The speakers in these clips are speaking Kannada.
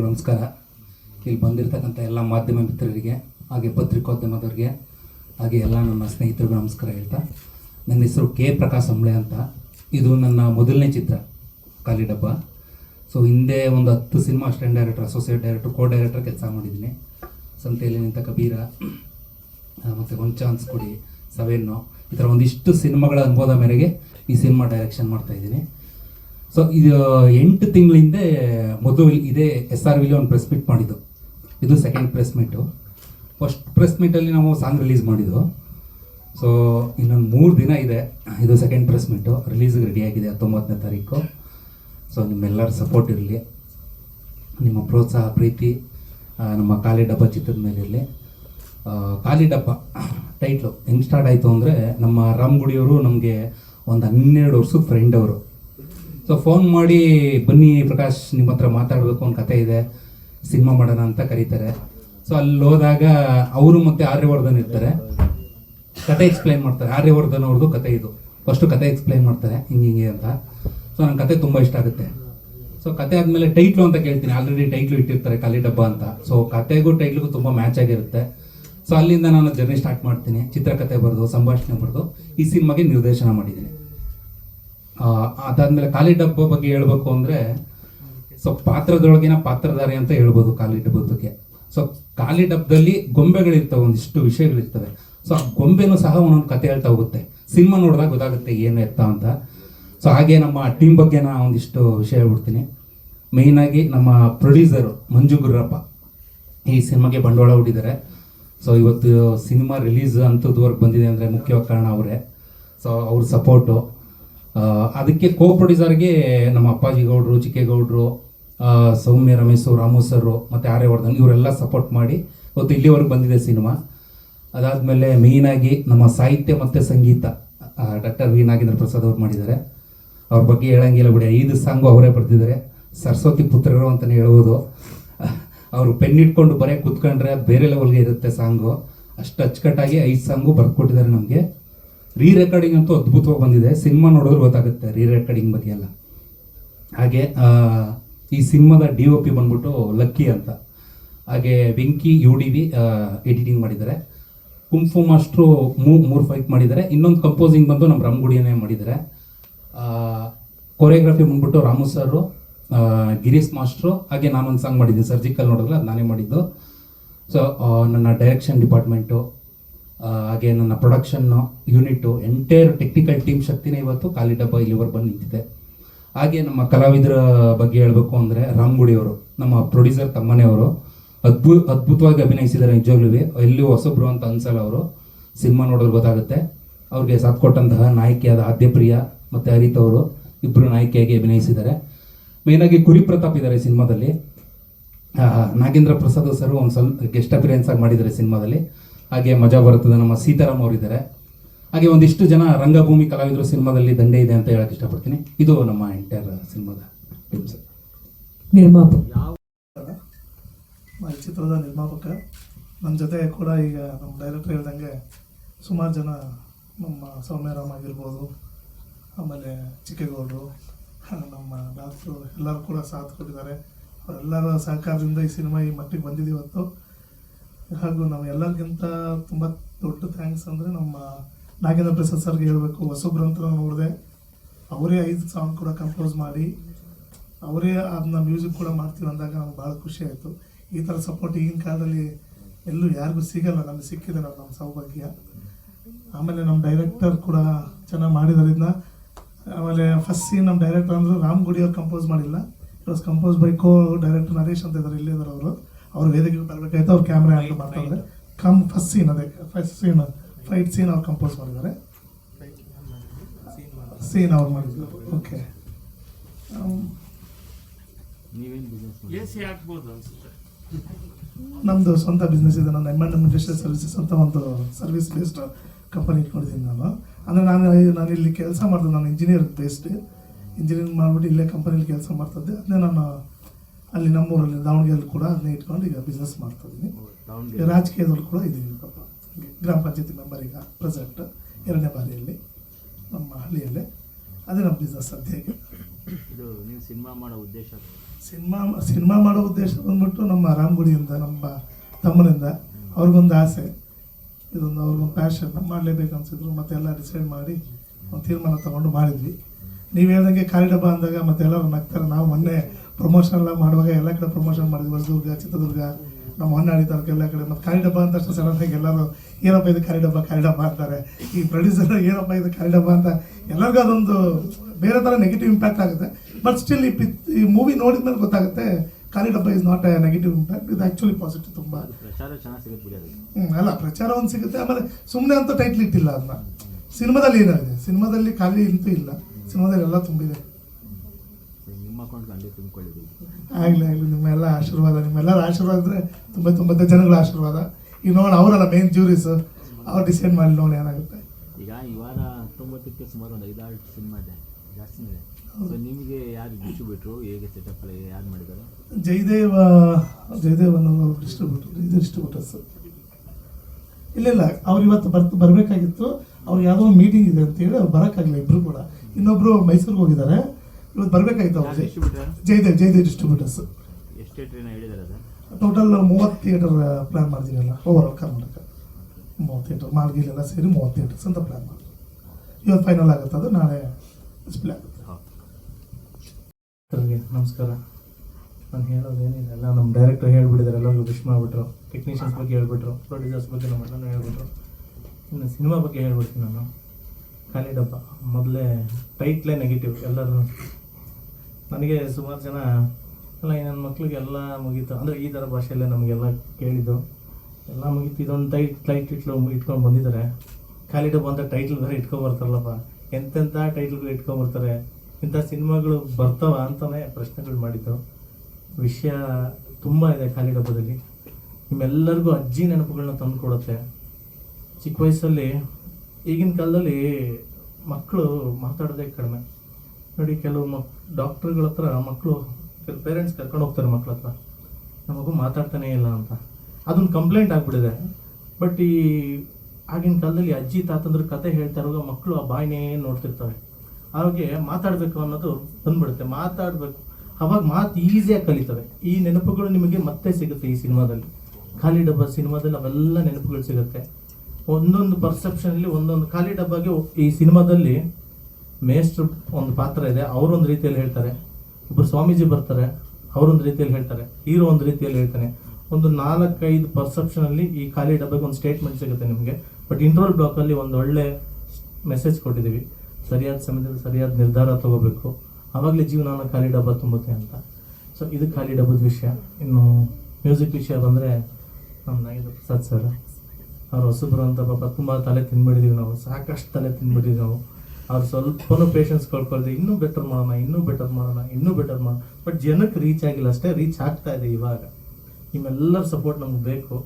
ನಮಸ್ಕಾರ. ಇಲ್ಲಿ ಬಂದಿರತಕ್ಕಂಥ ಎಲ್ಲ ಮಾಧ್ಯಮ ಮಿತ್ರರಿಗೆ, ಹಾಗೆ ಪತ್ರಿಕೋದ್ಯಮದವ್ರಿಗೆ, ಹಾಗೆ ಎಲ್ಲ ನನ್ನ ಸ್ನೇಹಿತರಿಗೂ ನಮಸ್ಕಾರ ಹೇಳ್ತಾ. ನನ್ನ ಹೆಸರು ಕೆ ಪ್ರಕಾಶ್ ಅಂಬ್ಳೆ ಅಂತ. ಇದು ನನ್ನ ಮೊದಲನೇ ಚಿತ್ರ, ಖಾಲಿ ಡಬ್ಬ. ಸೊ ಹಿಂದೆ ಒಂದು ಹತ್ತು cinema assistant director, associate director co director ಕೆಲಸ ಮಾಡಿದ್ದೀನಿ. ಸಂತೆಯಲ್ಲಿ ನಿಂತ ಕಬೀರ ಮತ್ತು ಒಂದು ಚಾನ್ಸ್ ಕೊಡಿ ಸವೆನ್ನು ಈ ಥರ ಒಂದಿಷ್ಟು ಸಿನಿಮಾಗಳ ಅನುಭವದ ಮೇರೆಗೆ ಈ ಸಿನಿಮಾ ಡೈರೆಕ್ಷನ್ ಮಾಡ್ತಾ ಇದ್ದೀನಿ. ಸೊ ಇದು ಎಂಟು ತಿಂಗಳ ಹಿಂದೆ ಮೊದಲು ಇದೇ ಎಸ್ ಆರ್ ವಿಲಿ ಒಂದು ಪ್ರೆಸ್ ಮೀಟ್ ಮಾಡಿದ್ದು. ಇದು second press meet first press ಮೀಟಲ್ಲಿ ನಾವು ಸಾಂಗ್ ರಿಲೀಸ್ ಮಾಡಿದ್ದು. ಸೊ ಇನ್ನೊಂದು ಮೂರು ದಿನ ಇದೆ. ಇದು ಸೆಕೆಂಡ್ ಪ್ರೆಸ್ ಮೀಟು ರಿಲೀಸ್ಗೆ ರೆಡಿಯಾಗಿದೆ ಹತ್ತೊಂಬತ್ತನೇ ತಾರೀಕು. ಸೊ ನಿಮ್ಮೆಲ್ಲರ ಸಪೋರ್ಟ್ ಇರಲಿ. ನಿಮ್ಮ ಪ್ರೋತ್ಸಾಹ, ಪ್ರೀತಿ ನಮ್ಮ ಖಾಲಿ ಡಬ್ಬ ಚಿತ್ರದ ಮೇಲೆ ಇರಲಿ. ಖಾಲಿ ಡಬ್ಬ ಟೈಟ್ಲು ಹೆಂಗೆ ಸ್ಟಾರ್ಟ್ ಆಯಿತು ಅಂದರೆ ನಮ್ಮ ರಾಮಗುಡಿಯವರು ನಮಗೆ ಒಂದು ಹನ್ನೆರಡು ವರ್ಷದ ಫ್ರೆಂಡ್ ಅವರು. ಸೊ ಫೋನ್ ಮಾಡಿ, ಬನ್ನಿ ಪ್ರಕಾಶ್, ನಿಮ್ಮ ಹತ್ರ ಮಾತಾಡಬೇಕು ಒಂದು ಕತೆ ಇದೆ. ಸಿನಿಮಾ ಮಾಡೋಣ ಅಂತ ಕರೀತಾರೆ. ಸೊ ಅಲ್ಲಿ ಹೋದಾಗ ಅವರು ಮತ್ತು ಆರ್ಯವರ್ಧನ್ ಇರ್ತಾರೆ. ಕತೆ ಎಕ್ಸ್ಪ್ಲೈನ್ ಮಾಡ್ತಾರೆ. ಆರ್ಯವರ್ಧನ್ ಅವ್ರದ್ದು ಕತೆ ಇದು. ಫಸ್ಟು ಕತೆ ಎಕ್ಸ್ಪ್ಲೈನ್ ಮಾಡ್ತಾರೆ, ಹಿಂಗೆ ಹಿಂಗೆ ಅಂತ. ಸೊ ನನ್ನ ಕತೆ ತುಂಬ ಇಷ್ಟ ಆಗುತ್ತೆ. ಸೊ ಕತೆ ಆದಮೇಲೆ ಟೈಟ್ಲು ಅಂತ ಕೇಳ್ತೀನಿ. ಆಲ್ರೆಡಿ ಟೈಟ್ಲು ಇಟ್ಟಿರ್ತಾರೆ, ಖಾಲಿ ಡಬ್ಬ ಅಂತ. ಸೊ ಕತೆಗೂ ಟೈಟ್ಲಿಗೂ ತುಂಬ ಮ್ಯಾಚ್ ಆಗಿರುತ್ತೆ. ಸೊ ಅಲ್ಲಿಂದ ನಾನು ಜರ್ನಿ ಸ್ಟಾರ್ಟ್ ಮಾಡ್ತೀನಿ. ಚಿತ್ರಕಥೆ ಬರೆದು, ಸಂಭಾಷಣೆ ಬರೆದು, ಈ ಸಿನಿಮಾಗೆ ನಿರ್ದೇಶನ ಮಾಡಿದ್ದೀನಿ. ಅದಾದ್ಮೇಲೆ ಖಾಲಿ ಡಬ್ಬ ಬಗ್ಗೆ ಹೇಳ್ಬೇಕು ಅಂದ್ರೆ, ಸೊ ಪಾತ್ರದೊಳಗಿನ ಪಾತ್ರಧಾರಿ ಅಂತ ಹೇಳ್ಬೋದು ಖಾಲಿ ಡಬ್ಬದಕ್ಕೆ ಸೊ ಖಾಲಿ ಡಬ್ಬದಲ್ಲಿ ಗೊಂಬೆಗಳಿರ್ತವೆ, ಒಂದಿಷ್ಟು ವಿಷಯಗಳಿರ್ತವೆ. ಸೊ ಆ ಗೊಂಬೆನೂ ಸಹ ಒಂದೊಂದು ಕತೆ ಹೇಳ್ತಾ ಹೋಗುತ್ತೆ. ಸಿನಿಮಾ ನೋಡಿದಾಗ ಗೊತ್ತಾಗುತ್ತೆ ಏನು ಎತ್ತ ಅಂತ. ಸೊ ಹಾಗೆ ನಮ್ಮ ಟೀಮ್ ಬಗ್ಗೆ ನಾ ಒಂದಿಷ್ಟು ವಿಷಯ ಹೇಳ್ಬಿಡ್ತೀನಿ. ಮೇಯ್ನಾಗಿ ನಮ್ಮ ಪ್ರೊಡ್ಯೂಸರು ಮಂಜು ಗುರ್ರಪ್ಪ ಈ ಸಿನಿಮಾಗೆ ಬಂಡವಾಳ ಹೂಡಿದ್ದಾರೆ. ಸೊ ಇವತ್ತು ಸಿನಿಮಾ ರಿಲೀಸ್ ಅಂಥದ್ವರೆಗೆ ಬಂದಿದೆ ಅಂದರೆ ಮುಖ್ಯ ಕಾರಣ ಅವರೇ. ಸೊ ಅವ್ರ ಸಪೋರ್ಟು. ಅದಕ್ಕೆ ಕೋ ಪ್ರೊಡ್ಯೂಸರ್ಗೆ ನಮ್ಮ ಅಪ್ಪಾಜಿ ಗೌಡ್ರು, ಚಿಕ್ಕೇಗೌಡರು ಸೌಮ್ಯ ರಮೇಶು ರಾಮು ಸರು, ಮತ್ತು ಆರ್ಯವರ್ಧನ್ ಇವರೆಲ್ಲ ಸಪೋರ್ಟ್ ಮಾಡಿ ಇವತ್ತು ಇಲ್ಲಿವರೆಗೆ ಬಂದಿದೆ ಸಿನಿಮಾ. ಅದಾದಮೇಲೆ ಮೇಯ್ನಾಗಿ ನಮ್ಮ ಸಾಹಿತ್ಯ ಮತ್ತು ಸಂಗೀತ ಡಾಕ್ಟರ್ ವಿ. ನಾಗೇಂದ್ರ ಪ್ರಸಾದ್ ಅವ್ರು ಮಾಡಿದ್ದಾರೆ. ಅವ್ರ ಬಗ್ಗೆ ಹೇಳಂಗಿಲ್ಲ ಬಿಡಿ, ಐದು ಸಾಂಗು ಅವರೇ ಬರ್ತಿದ್ದಾರೆ ಸರಸ್ವತಿ ಪುತ್ರರು ಅಂತಲೇ ಹೇಳ್ಬೋದು. ಅವರು ಪೆನ್ ಇಟ್ಕೊಂಡು ಬರೀ ಕೂತ್ಕೊಂಡ್ರೆ ಬೇರೆ ಲೆವೆಲ್ಗೆ ಇರುತ್ತೆ ಸಾಂಗು. ಅಷ್ಟು ಅಚ್ಚುಕಟ್ಟಾಗಿ ಐದು ಸಾಂಗು ಬರ್ಕೊಟ್ಟಿದ್ದಾರೆ ನಮಗೆ. ರೀ ರೆಕಾರ್ಡಿಂಗ್ ಅಂತೂ ಅದ್ಭುತವಾಗಿ ಬಂದಿದೆ. ಸಿನಿಮಾ ನೋಡಿದ್ರೆ ಗೊತ್ತಾಗುತ್ತೆ ರೀ ರೆಕಾರ್ಡಿಂಗ್ ಬಗ್ಗೆ ಎಲ್ಲ ಹಾಗೆ ಈ ಸಿನಿಮಾದ ಡಿ ಒ ಪಿ ಬಂದ್ಬಿಟ್ಟು ಲಕ್ಕಿ ಅಂತ. ಹಾಗೆ Venky U D V editing ಮಾಡಿದ್ದಾರೆ. ಕುಂಫು ಮಾಸ್ಟ್ರು ಮೂ, ಮೂರು ಫೈಟ್ ಮಾಡಿದ್ದಾರೆ. ಇನ್ನೊಂದು ಕಂಪೋಸಿಂಗ್ ಬಂದು ನಮ್ಮ ರಾಮಗುಡಿಯನ್ನೇ ಮಾಡಿದ್ದಾರೆ. ಕೊರಿಯೋಗ್ರಫಿ ಬಂದ್ಬಿಟ್ಟು ರಾಮು ಸರು ಗಿರೀಶ್ ಮಾಸ್ಟ್ರು ಹಾಗೆ ನಾನೊಂದು ಸಾಂಗ್ ಮಾಡಿದ್ದೀನಿ. ಸರ್ಜಿಕಲ್ ನೋಡಿದ್ರೆ ಅದು ನಾನೇ ಮಾಡಿದ್ದು. ಸೊ ನನ್ನ ಡೈರೆಕ್ಷನ್ ಡಿಪಾರ್ಟ್ಮೆಂಟು ಹಾಗೆ ನನ್ನ ಪ್ರೊಡಕ್ಷನ್ನು ಯೂನಿಟು ಎಂಟೈರ್ ಟೆಕ್ನಿಕಲ್ ಟೀಮ್ ಶಕ್ತಿನೇ ಇವತ್ತು ಖಾಲಿ ಡಬ್ಬ ಇಲ್ಲಿವರೆಗೆ ಬಂದು ನಿಂತಿದೆ. ಹಾಗೆ ನಮ್ಮ ಕಲಾವಿದರ ಬಗ್ಗೆ ಹೇಳಬೇಕು ಅಂದರೆ ರಾಮಗುಡಿಯವರು ನಮ್ಮ ಪ್ರೊಡ್ಯೂಸರ್ ತಮ್ಮನೆಯವರು ಅದ್ಭುತ ಅದ್ಭುತವಾಗಿ ಅಭಿನಯಿಸಿದ್ದಾರೆ ನಿಜವಾಗ್ಲೂ. ಎಲ್ಲಿಯೂ ಹೊಸಬ್ರು ಅಂತ ಅನ್ಸಲ್ಲ ಅವರು. ಸಿನಿಮಾ ನೋಡೋರು ಗೊತ್ತಾಗುತ್ತೆ. ಅವ್ರಿಗೆ ಸಾಥ್ ಕೊಟ್ಟಂತಹ ನಾಯಕಿಯಾದ ಆದ್ಯಪ್ರಿಯ ಮತ್ತು ಹರಿತ್ ಅವರು ಇಬ್ಬರು ನಾಯಕಿಯಾಗಿ ಅಭಿನಯಿಸಿದ್ದಾರೆ. ಮೇಯ್ನಾಗಿ ಕುರಿ ಪ್ರತಾಪ್ ಇದ್ದಾರೆ ಸಿನಿಮಾದಲ್ಲಿ. ನಾಗೇಂದ್ರ ಪ್ರಸಾದ್ ಸರ್ ಒಂದು ಸ್ವಲ್ಪ ಗೆಸ್ಟ್ ಅಪಿರಿಯನ್ಸ್ ಆಗಿ ಮಾಡಿದ್ದಾರೆ ಸಿನಿಮಾದಲ್ಲಿ. ಹಾಗೆ ಮಜಾ ಬರುತ್ತದೆ. ನಮ್ಮ ಸೀತಾರಾಮ್ ಅವರಿದ್ದಾರೆ. ಹಾಗೆ ಒಂದಿಷ್ಟು ಜನ ರಂಗಭೂಮಿ ಕಲಾವಿದರು ಸಿನಿಮಾದಲ್ಲಿ ದಂಡೆ ಇದೆ ಅಂತ ಹೇಳಕ್ ಇಷ್ಟಪಡ್ತೀನಿ. ಇದು ನಮ್ಮ ಎಂಟೈರ್ ಸಿನಿಮಾದ ನಿರ್ಮಾಪಕ. ಈ ಚಿತ್ರದ ನಿರ್ಮಾಪಕ? ನಮ್ಮ ಜೊತೆ ಕೂಡ ಈಗ ನಮ್ಮ ಡೈರೆಕ್ಟರ್ ಹೇಳ್ದಂಗೆ ಸುಮಾರು ಜನ ನಮ್ಮ ಸೌಮ್ಯರಾಮ್ ಆಗಿರ್ಬೋದು ಆಮೇಲೆ ಚಿಕ್ಕೇಗೌಡರು ನಮ್ಮ ಡಾಕ್ಟ್ರು ಎಲ್ಲರೂ ಕೂಡ ಸಾಥ್ ಕೊಟ್ಟಿದ್ದಾರೆ. ಅವರೆಲ್ಲರ ಸಹಕಾರದಿಂದ ಈ ಸಿನಿಮಾ ಈ ಮಟ್ಟಿಗೆ ಬಂದಿದೆ ಇವತ್ತು. ಹಾಗೂ ನಾವು ಎಲ್ಲರಿಗಿಂತ ತುಂಬ ದೊಡ್ಡ ಥ್ಯಾಂಕ್ಸ್ ಅಂದರೆ ನಮ್ಮ ನಾಗೇಂದ್ರ ಪ್ರಸಾದ್ ಸರ್ಗೆ ಹೇಳಬೇಕು. ಹೊಸಬ್ರು ಅಂತ ನಾನು ನೋಡಿದೆ ಅವರೇ ಐದು ಸಾಂಗ್ ಕೂಡ ಕಂಪೋಸ್ ಮಾಡಿ, ಅವರೇ ಅದನ್ನ ಮ್ಯೂಸಿಕ್ ಕೂಡ ಮಾಡ್ತೀವಿ ಅಂದಾಗ ನಮ್ಗೆ ಭಾಳ ಖುಷಿ ಆಯಿತು. ಈ ಥರ ಸಪೋರ್ಟ್ ಈಗಿನ ಕಾಲದಲ್ಲಿ ಎಲ್ಲೂ ಯಾರಿಗೂ ಸಿಗಲ್ಲ. ನಮಗೆ ಸಿಕ್ಕಿದೆ ನಾವು ನಮ್ಮ ಸೌಭಾಗ್ಯ. ಆಮೇಲೆ ನಮ್ಮ ಡೈರೆಕ್ಟರ್ ಕೂಡ ಚೆನ್ನಾಗಿ ಮಾಡಿದರಿಂದ ಆಮೇಲೆ ಫಸ್ಟ್ ಸೀನ್ ನಮ್ಮ ಡೈರೆಕ್ಟರ್ ಅಂದ್ರೆ ರಾಮ್ ಗುಡಿ ಅವ್ರು ಕಂಪೋಸ್ ಮಾಡಿಲ್ಲ. It compose by co director Naresh ಅಂತ ಇದ್ದಾರೆ ಇಲ್ಲೇ ಇದ್ದಾರೆ ಅವರು. ಅವ್ರ ವೇದಿಕೆಗೆ ಬರಬೇಕಾಯ್ತು ಅವ್ರು ಕ್ಯಾಮ್ರಾ ಹ್ಯಾಂಡಲ್ ಮಾಡ್ತಾರೆ ಕಮ್ ಫಸ್ಟ್ ಸೀನ್ ಅದೇ ಫಸ್ಟ್ ಸೀನ್ ಫೈಟ್ ಸೀನ್ ಅವ್ರು ಕಂಪೋಸ್ ಮಾಡಿದ್ದಾರೆ. ಸೀನ್ ಅವ್ರು ಮಾಡಿದ್ರು ಓಕೆ ನಮ್ಮದು ಸ್ವಂತ ಬಿಸ್ನೆಸ್ ಇದೆ ನಾನು ಎಂ ಎಂ ಇಂಡಸ್ಟ್ರಿಯಲ್ ಸರ್ವಿಸಸ್ ಅಂತ ಒಂದು ಸರ್ವಿಸ್ ಬೇಸ್ಡ್ ಕಂಪನಿ ಇಟ್ಕೊಂಡಿದ್ದೀನಿ ನಾನು. ಅಂದರೆ ನಾನು ನಾನು ಇಲ್ಲಿ ಕೆಲಸ ಮಾಡಿದೆ ನಾನು ಇಂಜಿನಿಯರ್ ಬೇಸ್ಡ್ ಇಂಜಿನಿಯರಿಂಗ್ ಮಾಡಿಬಿಟ್ಟು ಇಲ್ಲೇ ಕಂಪನಿಲಿ ಕೆಲಸ ಮಾಡ್ತಿದ್ದೆ ಅದನ್ನೇ ನಾನು ಅಲ್ಲಿ ನಮ್ಮೂರಲ್ಲಿ ದಾವಣಗೆರೆಯಲ್ಲಿ ಕೂಡ ಅದನ್ನ ಇಟ್ಕೊಂಡು ಈಗ ಬಿಸ್ನೆಸ್ ಮಾಡ್ತಾ ಇದ್ದೀನಿ ರಾಜಕೀಯದಲ್ಲೂ ಕೂಡ ಇದ್ದೀವಿ ಪಾಪ ಗ್ರಾಮ ಪಂಚಾಯತಿ ಮೆಂಬರ್ ಈಗ ಪ್ರೆಸೆಂಟ್ ಎರಡನೇ ಬಾರಿಯಲ್ಲಿ ನಮ್ಮ ಹಳ್ಳಿಯಲ್ಲೇ. ಅದೇ ನಮ್ಮ ಬಿಸ್ನೆಸ್ ಸದ್ಯಕ್ಕೆ ಇದು ನೀವು ಸಿನಿಮಾ ಮಾಡೋ ಉದ್ದೇಶ ಸಿನಿಮಾ ಸಿನಿಮಾ ಮಾಡೋ ಉದ್ದೇಶ ಬಂದ್ಬಿಟ್ಟು ನಮ್ಮ ರಾಮಗುಡಿಯಿಂದ ನಮ್ಮ ತಮ್ಮನಿಂದ ಅವ್ರಿಗೊಂದು ಆಸೆ. ಇದೊಂದು ಅವ್ರಿಗೊಂದು ಪ್ಯಾಷನ್ ಮಾಡಲೇಬೇಕು ಅನ್ಸಿದ್ರು ಮತ್ತೆಲ್ಲ ಡಿಸೈಡ್ ಮಾಡಿ ಒಂದು ತೀರ್ಮಾನ ತಗೊಂಡು ಮಾಡಿದ್ವಿ. ನೀವು ಹೇಳ್ದಂಗೆ ಕಾರಿಡಬ್ಬ ಅಂದಾಗ ಮತ್ತೆ ಎಲ್ಲರೂ ನಗ್ತಾರೆ. ನಾವು ಮೊನ್ನೆ ಪ್ರಮೋಷನ್ ಎಲ್ಲ ಮಾಡುವಾಗ ಎಲ್ಲ ಕಡೆ ಪ್ರಮೋಷನ್ ಮಾಡಿದ್ವಿ. ಹೊಸದುರ್ಗ ಚಿತ್ರದುರ್ಗ ನಮ್ಮ ಹೊನ್ನಾಳಿ ತಾಲೂಕು ಎಲ್ಲ ಕಡೆ. ಮತ್ತು ಖಾಲಿ ಡಬ್ಬ ಅಂತ ಅಷ್ಟು ಸಡನ್ ಆಗಿ ಎಲ್ಲರೂ ಏನಪ್ಪ ಇದು ಖಾಲಿ ಡಬ್ಬ ಖಾಲಿ ಡಬ್ಬ ಅಂತಾರೆ. ಈ ಪ್ರೊಡ್ಯೂಸರ್ ಏನಪ್ಪ ಇದು ಖಾಲಿ ಡಬ್ಬ ಅಂತ ಎಲ್ಲರಿಗೂ ಅದೊಂದು ಬೇರೆ ಥರ ನೆಗೆಟಿವ್ ಇಂಪ್ಯಾಕ್ಟ್ ಆಗುತ್ತೆ. ಬಟ್ ಸ್ಟಿಲ್ ಈ ಪಿತ್ ಈ ಮೂವಿ ನೋಡಿದ ಮೇಲೆ ಗೊತ್ತಾಗುತ್ತೆ Khali Dabba is not a negative impact ಇದು ಆ್ಯಕ್ಚುಲಿ ಪಾಸಿಟಿವ್ ತುಂಬ. ಹ್ಞೂ ಅಲ್ಲ ಪ್ರಚಾರ ಒಂದು ಸಿಗುತ್ತೆ ಆಮೇಲೆ ಸುಮ್ಮನೆ ಅಂತ ಟೈಟ್ಲ್ ಇಟ್ಟಿಲ್ಲ ಅದನ್ನ. ಸಿನಿಮಾದಲ್ಲಿ ಏನಾಗಿದೆ? ಸಿನಿಮಾದಲ್ಲಿ ಖಾಲಿ ಅಂತೂ ಇಲ್ಲ. ಸಿನಿಮಾದಲ್ಲಿ ಎಲ್ಲ ತುಂಬಿದೆ. ಅಲ್ಲಿ ತುಂಬಿಕೊಳ್ಳಿದ್ದೀವಿ ಆಗಲಿ ಆಗಲಿ ನಿಮ್ಮೆಲ್ಲ ಆಶೀರ್ವಾದ ನಿಮ್ಮೆಲ್ಲರ ಆಶೀರ್ವಾದ ಅಂದರೆ ತುಂಬ ತುಂಬ ಜನಗಳ ಆಶೀರ್ವಾದ. ಈಗ ನೋಡಿ ಅವರಲ್ಲ ಮೇನ್ ಜ್ಯೂರೀಸ್ ಅವ್ರು ಡಿಸೈಡ್ ಮಾಡಿ ನೋಡಿ ಏನಾಗುತ್ತೆ. ಈಗ ಈ ವಾರ ಹತ್ತೊಂಬತ್ತಕ್ಕೆ ಸುಮಾರು ಒಂದು ಐದಾರು ಸಿನಿಮಾ ಇದೆ. ಜಾಸ್ತಿ ಇದೆ. ಸೊ ನಿಮಗೆ ಯಾರು ಡಿಸ್ಟ್ರಿಬ್ಯೂಟ್ರು ಹೇಗೆ ಸೆಟಪ್ ಯಾರು ಮಾಡಿದ್ದಾರೆ? ಜಯದೇವ ಜಯದೇವ್ ಅನ್ನೋ ಡಿಸ್ಟ್ರಿಬ್ಯೂಟರ್ ಇದು ಡಿಸ್ಟ್ರಿಬ್ಯೂಟರ್ಸ್ ಇಲ್ಲ ಇಲ್ಲ ಅವ್ರು ಇವತ್ತು ಬರ್ತು ಬರಬೇಕಾಗಿತ್ತು. ಅವ್ರು ಯಾವುದೋ ಒಂದು ಮೀಟಿಂಗ್ ಇದೆ ಅಂತೇಳಿ ಅವ್ರು ಬರೋಕ್ಕಾಗಲಿಲ್ಲ ಇಬ್ಬರು ಕೂಡ. ಇನ್ನೊಬ್ಬರು ಮೈಸೂರಿಗೆ ಹೋಗಿದ್ದಾರೆ. ಇವತ್ತು ಬರಬೇಕಾಗಿತ್ತು ಅವ್ರು. ಜಯದೇವ್ ಜಯದೇವ್ ಡಿಸ್ಟ್ರಿಬ್ಯೂಟರ್ಸ್ ಟೋಟಲ್ ಮೂವತ್ತು ಥಿಯೇಟರ್ ಪ್ಲ್ಯಾನ್ ಮಾಡಿದ್ದೀವಲ್ಲ ಓವರ್ ಆಲ್ ಕರ್ನಾಟಕ. ಮೂವತ್ತು ಥಿಯೇಟರ್ ಮಾಲ್ಗಿಲೆಲ್ಲ ಸೇರಿ ಮೂವತ್ತು ಥಿಯೇಟರ್ಸ್ ಅಂತ ಪ್ಲ್ಯಾನ್ ಮಾಡಿ ಇವತ್ತು ಫೈನಲ್ ಆಗುತ್ತೆ ಅದು ನಾಳೆ ಡಿಸ್ಪ್ಲೇ ಆಗುತ್ತೆ. ನಮಸ್ಕಾರ. ನಾನು ಹೇಳೋದೇನಿಲ್ಲ ಎಲ್ಲ ನಮ್ಮ ಡೈರೆಕ್ಟರ್ ಹೇಳ್ಬಿಟ್ಟಿದ್ದಾರೆ ಎಲ್ಲರಿಗೂ ವಿಶ್ ಮಾಡಿಬಿಟ್ರು. ಟೆಕ್ನಿಷಿಯನ್ಸ್ ಬಗ್ಗೆ ಹೇಳ್ಬಿಟ್ರು ಪ್ರೊಡ್ಯೂಸರ್ಸ್ ಬಗ್ಗೆ ನಮ್ಮ ಅಣ್ಣನೂ ಹೇಳ್ಬಿಟ್ರು. ಇನ್ನು ಸಿನಿಮಾ ಬಗ್ಗೆ ಹೇಳ್ಬಿಡ್ತೀನಿ ನಾನು. ಖಾಲಿ ಡಬ್ಬ ಮೊದಲೇ ಟೈಟ್ಲೇ ನೆಗೆಟಿವ್ ಎಲ್ಲರೂ ನನಗೆ ಸುಮಾರು ಜನ ಅಲ್ಲ ಈ ನನ್ನ ಮಕ್ಳಿಗೆಲ್ಲ ಮುಗೀತು. ಅಂದರೆ ಈ ಥರ ಭಾಷೆಯಲ್ಲೇ ನಮಗೆಲ್ಲ ಕೇಳಿದ್ದು. ಎಲ್ಲ ಮುಗೀತು. ಇದೊಂದು ಟೈಟ್ ಟೈಟ್ ಇಟ್ಲು ಇಟ್ಕೊಂಡು ಬಂದಿದ್ದಾರೆ. ಖಾಲಿ ಡಬ್ಬು ಅಂತ ಟೈಟ್ಲ್ ಬೇರೆ ಇಟ್ಕೊಂಬರ್ತಾರಲ್ಲಪ್ಪ. ಎಂತೆಂಥ ಟೈಟ್ಲ್ಗಳು ಇಟ್ಕೊಂಬರ್ತಾರೆ? ಇಂಥ ಸಿನಿಮಾಗಳು ಬರ್ತಾವ ಅಂತಲೇ ಪ್ರಶ್ನೆಗಳು ಮಾಡಿದ್ದು. ವಿಷಯ ತುಂಬ ಇದೆ ಖಾಲಿ ಡಬ್ಬದಲ್ಲಿ ನಿಮ್ಮೆಲ್ಲರಿಗೂ ಅಜ್ಜಿ ನೆನಪುಗಳನ್ನ ತಂದು ಕೊಡುತ್ತೆ. ಚಿಕ್ಕ ವಯಸ್ಸಲ್ಲಿ, ಈಗಿನ ಕಾಲದಲ್ಲಿ ಮಕ್ಕಳು ಮಾತಾಡೋದೇ ಕಡಿಮೆ. ನೋಡಿ, ಕೆಲವು ಮಕ್ ಡಾಕ್ಟ್ರುಗಳ ಹತ್ರ ಮಕ್ಕಳು ಪೇರೆಂಟ್ಸ್ ಕರ್ಕೊಂಡು ಹೋಗ್ತಾರೆ ಮಕ್ಳ ಹತ್ರ. ನಮ್ಮ ಮಗು ಮಾತಾಡ್ತಾನೇ ಇಲ್ಲ ಅಂತ. ಅದೊಂದು ಕಂಪ್ಲೇಂಟ್ ಆಗ್ಬಿಟ್ಟಿದೆ. ಬಟ್ ಈ ಆಗಿನ ಕಾಲದಲ್ಲಿ ಅಜ್ಜಿ, ತಾತಂದ್ರ ಕತೆ ಹೇಳ್ತಾ ಇರುವಾಗ ಮಕ್ಕಳು ಆ ಬಾಯಿನೇ ನೋಡ್ತಿರ್ತವೆ. ಅವ್ರಿಗೆ ಮಾತಾಡಬೇಕು ಅನ್ನೋದು ಬಂದ್ಬಿಡುತ್ತೆ. ಮಾತಾಡಬೇಕು. ಅವಾಗ ಮಾತು ಈಸಿಯಾಗಿ ಕಲಿತವೆ. ಈ ನೆನಪುಗಳು ನಿಮಗೆ ಮತ್ತೆ ಸಿಗುತ್ತೆ ಈ ಸಿನಿಮಾದಲ್ಲಿ. ಖಾಲಿ ಡಬ್ಬ ಸಿನಿಮಾದಲ್ಲಿ ಅವೆಲ್ಲ ನೆನಪುಗಳು ಸಿಗುತ್ತೆ. ಒಂದೊಂದು ಪರ್ಸೆಪ್ಷನಲ್ಲಿ ಒಂದೊಂದು ಖಾಲಿ ಡಬ್ಬಗೆ ಈ ಸಿನಿಮಾದಲ್ಲಿ ಮೇಷ್ಟ್ರು ಒಂದು ಪಾತ್ರ ಇದೆ ಅವರೊಂದು ರೀತಿಯಲ್ಲಿ ಹೇಳ್ತಾರೆ. ಒಬ್ಬರು ಸ್ವಾಮೀಜಿ ಬರ್ತಾರೆ ಅವರೊಂದು ರೀತಿಯಲ್ಲಿ ಹೇಳ್ತಾರೆ. ಹೀರೋ ಒಂದು ರೀತಿಯಲ್ಲಿ ಹೇಳ್ತಾನೆ. ಒಂದು ನಾಲ್ಕೈದು ಪರ್ಸೆಪ್ಷನ್ ಅಲ್ಲಿ ಈ ಖಾಲಿ ಡಬ್ಬೆಗೆ ಒಂದು ಸ್ಟೇಟ್ಮೆಂಟ್ ಸಿಗುತ್ತೆ ನಿಮಗೆ. ಬಟ್ ಇಂಟ್ರೋಲ್ ಬ್ಲಾಕ್ ಅಲ್ಲಿ ಒಂದು ಒಳ್ಳೆ ಮೆಸೇಜ್ ಕೊಟ್ಟಿದ್ದೀವಿ. ಸರಿಯಾದ ಸಮಯದಲ್ಲಿ ಸರಿಯಾದ ನಿರ್ಧಾರ ತಗೋಬೇಕು. ಆವಾಗಲೇ ಜೀವನನ ಖಾಲಿ ಡಬ್ಬ ತುಂಬುತ್ತೆ ಅಂತ. ಸೊ ಇದು ಖಾಲಿ ಡಬ್ಬದ ವಿಷಯ. ಇನ್ನು ಮ್ಯೂಸಿಕ್ ವಿಷಯ ಬಂದರೆ ನಮ್ಮ ನಾಗೇಂದ್ರ ಪ್ರಸಾದ್ ಸರ್ ಅವ್ರು ಹೊಸಬ್ರು ಅಂತ ಪಾಪ ತುಂಬ ತಲೆ ತಿನ್ಬಿಟ್ಟಿದೀವಿ ನಾವು. ಸಾಕಷ್ಟು ತಲೆ ತಿನ್ಬಿಟ್ಟಿದ್ದೀವಿ ನಾವು. ಅವ್ರು ಸ್ವಲ್ಪನೂ ಪೇಷನ್ಸ್ ಕಳ್ಕೊಳ್ದೆ, ಇನ್ನೂ ಬೆಟರ್ ಮಾಡೋಣ, ಇನ್ನೂ ಬೆಟರ್ ಮಾಡೋಣ, ಇನ್ನೂ ಬೆಟರ್ ಮಾಡೋಣ. ಬಟ್ ಜನಕ್ಕೆ ರೀಚ್ ಆಗಿಲ್ಲ, ಅಷ್ಟೇ ರೀಚ್ ಆಗ್ತಾ ಇದೆ ಇವಾಗ. ನಿಮ್ಮೆಲ್ಲರ ಸಪೋರ್ಟ್ ನಮ್ಗೆ ಬೇಕು.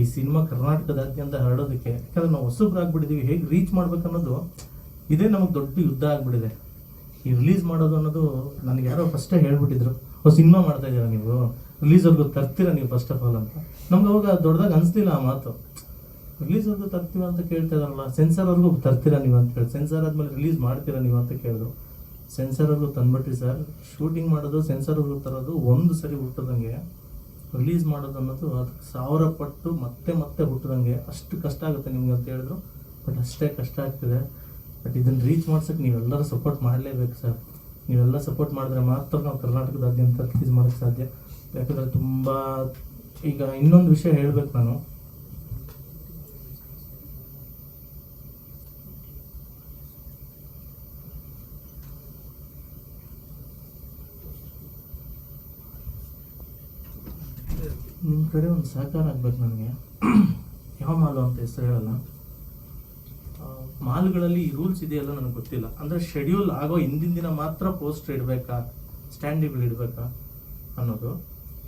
ಈ ಸಿನಿಮಾ ಕರ್ನಾಟಕದಾದ್ಯಂತ ಹರಡೋದಕ್ಕೆ, ಯಾಕಂದ್ರೆ ನಾವು ಹೊಸಬ್ರಾಗ್ಬಿಟ್ಟಿದೀವಿ, ಹೇಗೆ ರೀಚ್ ಮಾಡ್ಬೇಕನ್ನೋದು ಇದೇ ನಮಗೆ ದೊಡ್ಡ ಯುದ್ಧ ಆಗ್ಬಿಟ್ಟಿದೆ. ಈ ರಿಲೀಸ್ ಮಾಡೋದು ಅನ್ನೋದು ನನಗೆ ಯಾರೋ ಫಸ್ಟೇ ಹೇಳ್ಬಿಟ್ಟಿದ್ರು. ಓ ಸಿನಿಮಾ ಮಾಡ್ತಾ ಇದ್ದೀರಾ ನೀವು? ರಿಲೀಸ್ ಅವ್ರಿಗೆ ತರ್ತೀರಾ ನೀವು ಫಸ್ಟ್ ಆಫ್ ಆಲ್ ಅಂತ. ನಮ್ಗೆ ಅವಾಗ ದೊಡ್ಡದಾಗಿ ಅನಿಸ್ಲಿಲ್ಲ ಆ ಮಾತು. ರಿಲೀಸ್ವರೆಗೂ ತರ್ತೀವ ಅಂತ ಕೇಳ್ತಾ ಇದಾರಲ್ಲ ಸೆನ್ಸರ್ವರೆಗೂ ತರ್ತೀರಾ ನೀವು ಅಂತ ಹೇಳಿ ಸೆನ್ಸರ್ ಆದ್ಮೇಲೆ ರಿಲೀಸ್ ಮಾಡ್ತೀರಾ ನೀವು ಅಂತ ಕೇಳಿದ್ರು. ಸೆನ್ಸರ್ವರೆಗೂ ತಂದ್ಬಿಟ್ರಿ ಸರ್ ಶೂಟಿಂಗ್ ಮಾಡೋದು ಸೆನ್ಸರ್ವರೆಗೂ ತರೋದು ಒಂದು ಸರಿ ಹುಟ್ಟದಂಗೆ ರಿಲೀಸ್ ಮಾಡೋದು ಅನ್ನೋದು ಅದಕ್ಕೆ ಸಾವಿರ ಪಟ್ಟು ಮತ್ತೆ ಮತ್ತೆ ಹುಟ್ಟದಂಗೆ ಅಷ್ಟು ಕಷ್ಟ ಆಗುತ್ತೆ ನಿಮ್ಗೆ ಅಂತ ಹೇಳಿದ್ರು. ಬಟ್ ಅಷ್ಟೇ ಕಷ್ಟ ಆಗ್ತಿದೆ. ಬಟ್ ಇದನ್ನು ರೀಚ್ ಮಾಡ್ಸೋಕ್ಕೆ ನೀವೆಲ್ಲರೂ ಸಪೋರ್ಟ್ ಮಾಡಲೇಬೇಕು ಸರ್ ನೀವೆಲ್ಲ ಸಪೋರ್ಟ್ ಮಾಡಿದ್ರೆ ಮಾತ್ರ ನಾವು ಕರ್ನಾಟಕದಾದ್ಯಂತ ರಿಲೀಸ್ ಮಾಡೋಕ್ಕೆ ಸಾಧ್ಯ. ಯಾಕಂದರೆ ತುಂಬ ಈಗ ಇನ್ನೊಂದು ವಿಷಯ ಹೇಳ್ಬೇಕು ನಾನು. ನಿಮ್ಮ ಕಡೆ ಒಂದು ಸಹಕಾರ ಆಗ್ಬೇಕು ನನಗೆ. ಯಾವ ಮಾಲು ಅಂತ ಹೆಸರು ಹೇಳಲ್ಲ. ಮಾಲ್ಗಳಲ್ಲಿ ಈ ರೂಲ್ಸ್ ಇದೆಯಲ್ಲ ನನಗೆ ಗೊತ್ತಿಲ್ಲ. ಅಂದರೆ ಶೆಡ್ಯೂಲ್ ಆಗೋ ಹಿಂದಿನ ದಿನ ಮಾತ್ರ ಪೋಸ್ಟರ್ ಇಡಬೇಕಾ? ಸ್ಟ್ಯಾಂಡಿಗಳು ಇಡಬೇಕಾ? ಅನ್ನೋದು.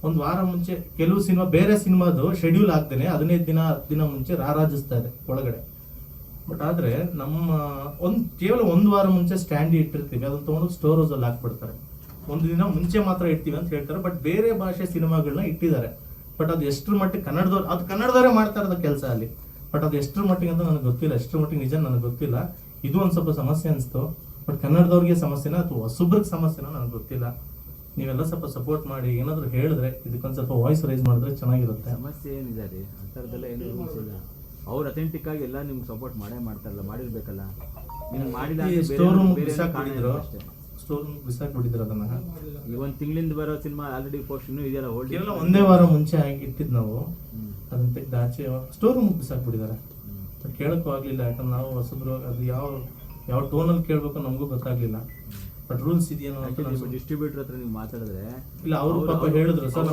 ಒಂದು ವಾರ ಮುಂಚೆ ಕೆಲವು ಸಿನಿಮಾ, ಬೇರೆ ಸಿನಿಮಾದು ಶೆಡ್ಯೂಲ್ ಆಗ್ತೇನೆ ಹದಿನೈದು ದಿನ, ಹತ್ತು ದಿನ ಮುಂಚೆ ರಾರಾಜಿಸ್ತಾ ಇದೆ ಒಳಗಡೆ. ಬಟ್ ಆದರೆ ನಮ್ಮ, ಒಂದು, ಕೇವಲ ಒಂದು ವಾರ ಮುಂಚೆ ಸ್ಟ್ಯಾಂಡಿ ಇಟ್ಟಿರ್ತೀವಿ. ಅದನ್ನ ತೊಗೊಂಡು ಸ್ಟೋರ್ ಹೌಸಲ್ಲಿ ಹಾಕ್ಬಿಡ್ತಾರೆ. ಒಂದು ದಿನ ಮುಂಚೆ ಮಾತ್ರ ಇಡ್ತೀವಿ ಅಂತ ಹೇಳ್ತಾರೆ. ಬಟ್ ಬೇರೆ ಭಾಷೆ ಸಿನಿಮಾಗಳನ್ನ ಇಟ್ಟಿದ್ದಾರೆ. ಬಟ್ ಅದು ಎಷ್ಟರ ಮಟ್ಟಿಗೆ ಕನ್ನಡದವ್ರು ಅದು ಕನ್ನಡದವರೇ ಮಾಡ್ತಾ ಇರೋದು ಕೆಲಸ ಅಲ್ಲಿ. ಬಟ್ ಅದು ಎಷ್ಟರ ಮಟ್ಟಿಗೆ ಅಂತ ನನಗೆ ಗೊತ್ತಿಲ್ಲ. ಎಷ್ಟರ ಮಟ್ಟಿಗೆ ನಿಜ ನನಗೆ ಗೊತ್ತಿಲ್ಲ. ಇದು ಒಂದು ಸ್ವಲ್ಪ ಸಮಸ್ಯೆ ಅನಿಸ್ತು. ಬಟ್ ಕನ್ನಡದವ್ರಿಗೆ ಸಮಸ್ಯೆನ ಅಥವಾ ಹೊಸಬ್ರಿಗೆ ಸಮಸ್ಯೆನ ನನಗೆ ಗೊತ್ತಿಲ್ಲ. ನೀವೆಲ್ಲ ಸ್ವಲ್ಪ ಸಪೋರ್ಟ್ ಮಾಡಿ ಏನಾದರೂ ಹೇಳಿದ್ರೆ ಇದಕ್ಕೊಂದು ಸ್ವಲ್ಪ ವಾಯ್ಸ್ ರೈಸ್ ಮಾಡಿದ್ರೆ ಚೆನ್ನಾಗಿರುತ್ತೆ. ಸಮಸ್ಯೆ ಏನಿದೆ ರೀ? ಆ ಏನು ರೂಲ್ಸ್ ಇಲ್ಲ ಅವ್ರು ಅಥೆಂಟಿಕ್ ಆಗಿ ಎಲ್ಲ ನಿಮ್ಗೆ ಸಪೋರ್ಟ್ ಮಾಡೇ ಮಾಡ್ತಾರಲ್ಲ ಮಾಡಿರ್ಬೇಕಲ್ಲ. ಮಾಡಿಲ್ಲ ಬೇರೆ- ಸ್ಟೋರ್ ರೂಮ್ ಸ್ಟೋರ್ ಬಿಸಾಕ್ ಬಿಟ್ಟಿದ್ರು ಅದನ್ನ? ಈ ಒಂದು ತಿಂಗಳಿಂದ ಬರೋ ಸಿನಿಮಾ ಆಲ್ರೆಡಿ ಪೋಸ್ಟ್ ಇನ್ನೂ ಇದೆಯಲ್ಲ ಹೋಲ್ಡ್ ಕೇವಲ ಒಂದೇ ವಾರ ಮುಂಚೆ ಹಂಗೆ ಇಟ್ಟಿದ್ ನಾವು ಅದನ್ನ ತೆಗೆದು ಆಚೆ ಸ್ಟೋರ್ ರೂಮ್ ಬಿಸಾಕ್ ಬಿಟ್ಟಿದ್ದಾರೆ. ಬಟ್ ಕೇಳಕ್ಕೂ ಆಗ್ಲಿಲ್ಲ ಯಾಕಂದ್ರೆ ನಾವು ಹೊಸಬ್ರು ಅದು ಯಾವ ಯಾವ ಟೋನಲ್ಲಿ ಕೇಳಬೇಕು ನಮಗೂ ಗೊತ್ತಾಗ್ಲಿಲ್ಲ. ಬಟ್ ರೂಲ್ಸ್ ಇದೆಯೋ ಅಂತ ನಾನು ಡಿಸ್ಟ್ರಿಬ್ಯೂಟರ್ ಹತ್ರ ನೀವು ಮಾತಾಡಿದ್ರೆ ಇಲ್ಲ ಅವರು ಪಾಪ ಹೇಳಿದ್ರು ಸರ್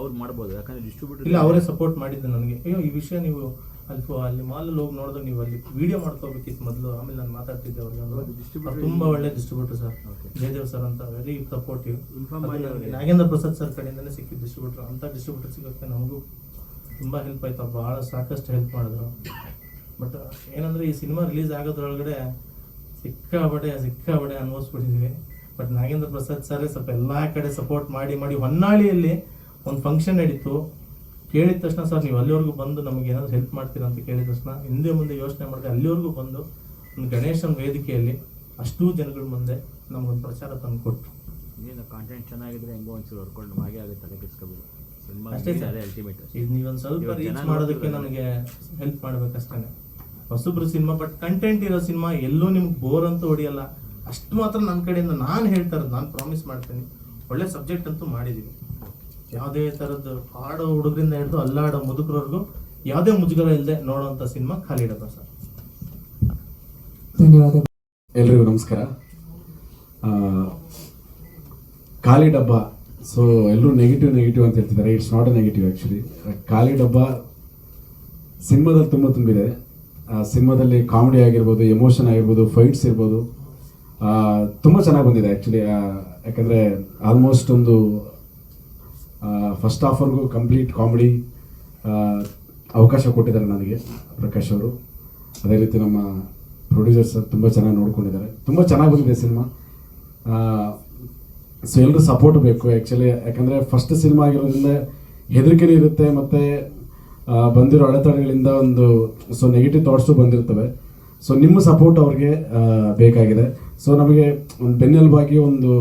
ಅವ್ರು ಮಾಡ್ಬೋದು. ಯಾಕಂದ್ರೆ ಡಿಸ್ಟ್ರಿಬ್ಯೂಟರ್ ಇಲ್ಲ ಅವರೇ ಸಪೋರ್ಟ್ ಮಾಡಿದ್ದು ನನಗೆ. ಅಯ್ಯೋ ಈ ವಿಷಯ ನೀವು ಅಲ್ಲಿ ಅಲ್ಲಿ ಮಾಲಲ್ಲಿ ಹೋಗಿ ನೋಡಿದ್ರೆ ನೀವು ಅಲ್ಲಿ ವಿಡಿಯೋ ಮಾಡ್ಕೋಬೇಕಿತ್ತು ಮೊದಲು. ಆಮೇಲೆ ನಾನು ಮಾತಾಡ್ತಿದ್ದೆ ಅವ್ರಿಗೆ ತುಂಬ ಒಳ್ಳೆ ಡಿಸ್ಟ್ರಿಬ್ಯೂಟರ್ ಸರ್. ಜಯದೇವ್ ಸರ್ ಅಂತ very supportive Nagendra Prasad sir ಕಡೆಯಿಂದನೇ ಸಿಕ್ಕಿದ್ದು ಡಿಸ್ಟ್ರಿಬ್ಯೂಟರ್ ಅಂತ ಡಿಸ್ಟ್ರಿಬ್ಯೂಟರ್ ಸಿಗೋಕ್ಕೆ ನಮಗೂ ತುಂಬ ಹೆಲ್ಪ್ ಆಯ್ತು. ಭಾಳ ಬಹಳ ಸಾಕಷ್ಟು ಹೆಲ್ಪ್ ಮಾಡಿದ್ರು. ಬಟ್ ಏನಂದ್ರೆ ಈ ಸಿನಿಮಾ ರಿಲೀಸ್ ಆಗೋದ್ರೊಳಗಡೆ ಸಿಕ್ಕಾಬಡೆ ಸಿಕ್ಕಾಬಡೆ ಅನುಭವಿಸ್ಬಿಟ್ಟಿದ್ವಿ ಬಟ್ ನಾಗೇಂದ್ರ ಪ್ರಸಾದ್ ಸರ್ ಸ್ವಲ್ಪ ಎಲ್ಲ ಕಡೆ ಸಪೋರ್ಟ್ ಮಾಡಿ ಮಾಡಿ ಹೊನ್ನಾಳಿಯಲ್ಲಿ ಒಂದು ಫಂಕ್ಷನ್ ನಡೀತು. ಕೇಳಿದ ತಕ್ಷಣ ಸರ್ ನೀವು ಅಲ್ಲಿವರೆಗೂ ಬಂದು ನಮಗೆ ಏನಾದ್ರು ಹೆಲ್ಪ್ ಮಾಡ್ತೀರಾ ಅಂತ ಕೇಳಿದ ತಕ್ಷಣ ಹಿಂದೆ ಮುಂದೆ ಯೋಚನೆ ಮಾಡಿದೆ. ಅಲ್ಲಿವರೆಗೂ ಬಂದು ಒಂದು ಗಣೇಶನ ವೇದಿಕೆಯಲ್ಲಿ ಅಷ್ಟೂ ಜನಗಳ ಮುಂದೆ ನಮಗೊಂದು ಪ್ರಚಾರ ತಂದು ಕೊಟ್ಟರು ಏನು ಕಾಂಟೆಂಟ್ ಚೆನ್ನಾಗಿದ್ರೆ ಹೆಂಗೋ ಒಂಚೂರು ಹೊಡ್ಕೊಂಡು ಹಾಗೆ ಆಗುತ್ತೆ ತಲೆ ಕೆಡ್ಸ್ಕೊಬೋದು ಸಿನಿಮಾ ಅಷ್ಟೇ ಸರ್. ಅಲ್ಟಿಮೇಟ್ ಇದು ನೀವೊಂದು ಸ್ವಲ್ಪ ರೀಚ್ ಮಾಡೋದಕ್ಕೆ. ನನಗೆ ಹೆಲ್ಪ್ ಮಾಡಬೇಕಷ್ಟೇ ಹೊಸಬ್ರು ಸಿನಿಮಾ ಬಟ್ ಕಂಟೆಂಟ್ ಇರೋ ಸಿನಿಮಾ ಎಲ್ಲೂ ನಿಮ್ಗೆ ಬೋರ್ ಅಂತೂ ಹೊಡಿಯಲ್ಲ. ಅಷ್ಟು ಮಾತ್ರ ನನ್ನ ಕಡೆಯಿಂದ ನಾನು ಹೇಳ್ತಾ ಇರೋದು ನಾನು ಪ್ರಾಮಿಸ್ ಮಾಡ್ತೀನಿ. ಒಳ್ಳೆ ಸಬ್ಜೆಕ್ಟ್ ಅಂತೂ ಮಾಡಿದೀವಿ ಯಾವುದೇ ಥರದ್ದು ಆಡೋ ಹುಡುಗರಿಂದ ಹಿಡಿದು ಅಲ್ಲಾಡೋ ಮುದುಕರವರೆಗೂ ಯಾವುದೇ ಮುಜುಗರ ಇಲ್ಲದೆ ನೋಡೋಂಥ ಸಿನಿಮಾ ಖಾಲಿ ಇಡಪ್ಪ ಸರ್. ಧನ್ಯವಾದ ಎಲ್ರಿಗೂ ನಮಸ್ಕಾರ. ಆ, ಖಾಲಿ ಡಬ್ಬ ಸೊ ಎಲ್ಲರೂ ನೆಗೆಟಿವ್ ನೆಗೆಟಿವ್ ಅಂತ ಹೇಳ್ತಿದ್ದಾರೆ. It's not a negative actually Khali Dabba ಸಿನಿಮಾದಲ್ಲಿ ತುಂಬ ತುಂಬಿದೆ. ಆ ಸಿನಿಮಾದಲ್ಲಿ ಕಾಮಿಡಿ ಆಗಿರ್ಬೋದು ಎಮೋಷನ್ ಆಗಿರ್ಬೋದು ಫೈಟ್ಸ್ ಇರ್ಬೋದು. ತುಂಬ ಚೆನ್ನಾಗಿ ಬಂದಿದೆ ಆ್ಯಕ್ಚುಲಿ ಯಾಕಂದರೆ ಆಲ್ಮೋಸ್ಟ್ ಒಂದು ಫಸ್ಟ್ ಆಫರ್ಗೂ ಕಂಪ್ಲೀಟ್ ಕಾಮಿಡಿ ಅವಕಾಶ ಕೊಟ್ಟಿದ್ದಾರೆ ನನಗೆ, ಪ್ರಕಾಶ್ ಅವರು. ಅದೇ ರೀತಿ ನಮ್ಮ ಪ್ರೊಡ್ಯೂಸರ್ ಸರ್ ತುಂಬ ಚೆನ್ನಾಗಿ ನೋಡ್ಕೊಂಡಿದ್ದಾರೆ. ತುಂಬ ಚೆನ್ನಾಗಿ ಬಂದಿದೆ ಸಿನಿಮಾ. ಸೊ ಎಲ್ಲರೂ ಸಪೋರ್ಟ್ ಬೇಕು ಆ್ಯಕ್ಚುಲಿ ಯಾಕಂದರೆ ಫಸ್ಟ್ ಸಿನಿಮಾ ಆಗಿರೋದ್ರಿಂದ ಹೆದರಿಕೆನೂ ಇರುತ್ತೆ, ಮತ್ತು ಬಂದಿರೋ ಅಡೆತಡೆಗಳಿಂದ ಒಂದು ಸೊ ನೆಗೆಟಿವ್ ಥಾಟ್ಸು ಬಂದಿರ್ತವೆ. ಸೊ ನಿಮ್ಮ ಸಪೋರ್ಟ್ ಅವ್ರಿಗೆ ಬೇಕಾಗಿದೆ. ಸೊ ನಮಗೆ ಒಂದು ಬೆನ್ನೆಲುಬಾಗಿ ಒಂದು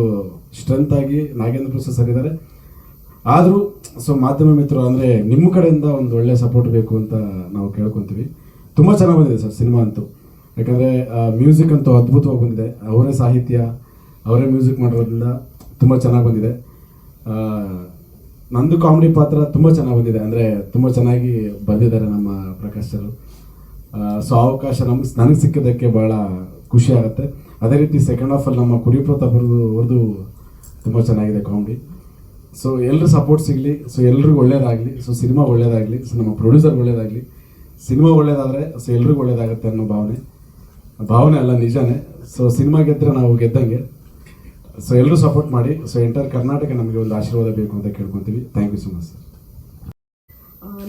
ಸ್ಟ್ರೆಂತ್ ಆಗಿ ನಾಗೇಂದ್ರ ಪ್ರಸಾದ್ ಸರ್ ಇದ್ದಾರೆ. ಆದರೂ ಸೊ ಮಾಧ್ಯಮ ಮಿತ್ರರು ಅಂದರೆ ನಿಮ್ಮ ಕಡೆಯಿಂದ ಒಂದು ಒಳ್ಳೆ ಸಪೋರ್ಟ್ ಬೇಕು ಅಂತ ನಾವು ಕೇಳ್ಕೊತೀವಿ. ತುಂಬ ಚೆನ್ನಾಗಿ ಬಂದಿದೆ ಸರ್ ಸಿನಿಮಾ ಅಂತೂ. ಯಾಕಂದರೆ ಮ್ಯೂಸಿಕ್ ಅಂತೂ ಅದ್ಭುತವಾಗಿ ಬಂದಿದೆ. ಅವರೇ ಸಾಹಿತ್ಯ, ಅವರೇ ಮ್ಯೂಸಿಕ್ ಮಾಡಿರೋದ್ರಿಂದ ತುಂಬ ಚೆನ್ನಾಗಿ ಬಂದಿದೆ. ನಂದು ಕಾಮಿಡಿ ಪಾತ್ರ ತುಂಬ ಚೆನ್ನಾಗಿ ಬಂದಿದೆ. ಅಂದರೆ ತುಂಬ ಚೆನ್ನಾಗಿ ಬಂದಿದ್ದಾರೆ ನಮ್ಮ ಪ್ರಕಾಶ್ ಸರ್ ಸೊ ಅವಕಾಶ ನಮ್ಗೆ ನನಗೆ ಸಿಕ್ಕಿದ್ದಕ್ಕೆ ಭಾಳ ಖುಷಿ ಆಗುತ್ತೆ. ಅದೇ ರೀತಿ ಸೆಕೆಂಡ್ ಹಾಫಲ್ಲಿ ನಮ್ಮ ಕುರಿ ಪ್ರತಾಪ್ ಅವ್ರದ್ದು ತುಂಬ ಚೆನ್ನಾಗಿದೆ ಕಾಮಿಡಿ ಸೊ ಎಲ್ಲರ ಸಪೋರ್ಟ್ ಸಿಗಲಿ ಸೊ ಎಲ್ರಿಗೂ ಒಳ್ಳೇದಾಗಲಿ ಸೊ ಸಿನಿಮಾ ಒಳ್ಳೇದಾಗಲಿ ಸೊ ನಮ್ಮ ಪ್ರೊಡ್ಯೂಸರ್ ಒಳ್ಳೇದಾಗಲಿ ಸಿನಿಮಾ ಒಳ್ಳೇದಾದರೆ ಸೊ ಎಲ್ರಿಗೂ ಒಳ್ಳೇದಾಗುತ್ತೆ ಅನ್ನೋ ಭಾವನೆ. ಭಾವನೆ ಅಲ್ಲ, ನಿಜಾನೇ. ಸೊ ಸಿನಿಮಾ ಗೆದ್ದರೆ ನಾವು ಗೆದ್ದಂಗೆ. ಸೊ ಎಲ್ಲರೂ ಸಪೋರ್ಟ್ ಮಾಡಿ ಸೊ ಎಂಟರ್ ಕರ್ನಾಟಕ ನಮಗೆ ಒಂದು ಆಶೀರ್ವಾದ ಬೇಕು ಅಂತ ಕೇಳ್ಕೊತೀವಿ. Thank you so much sir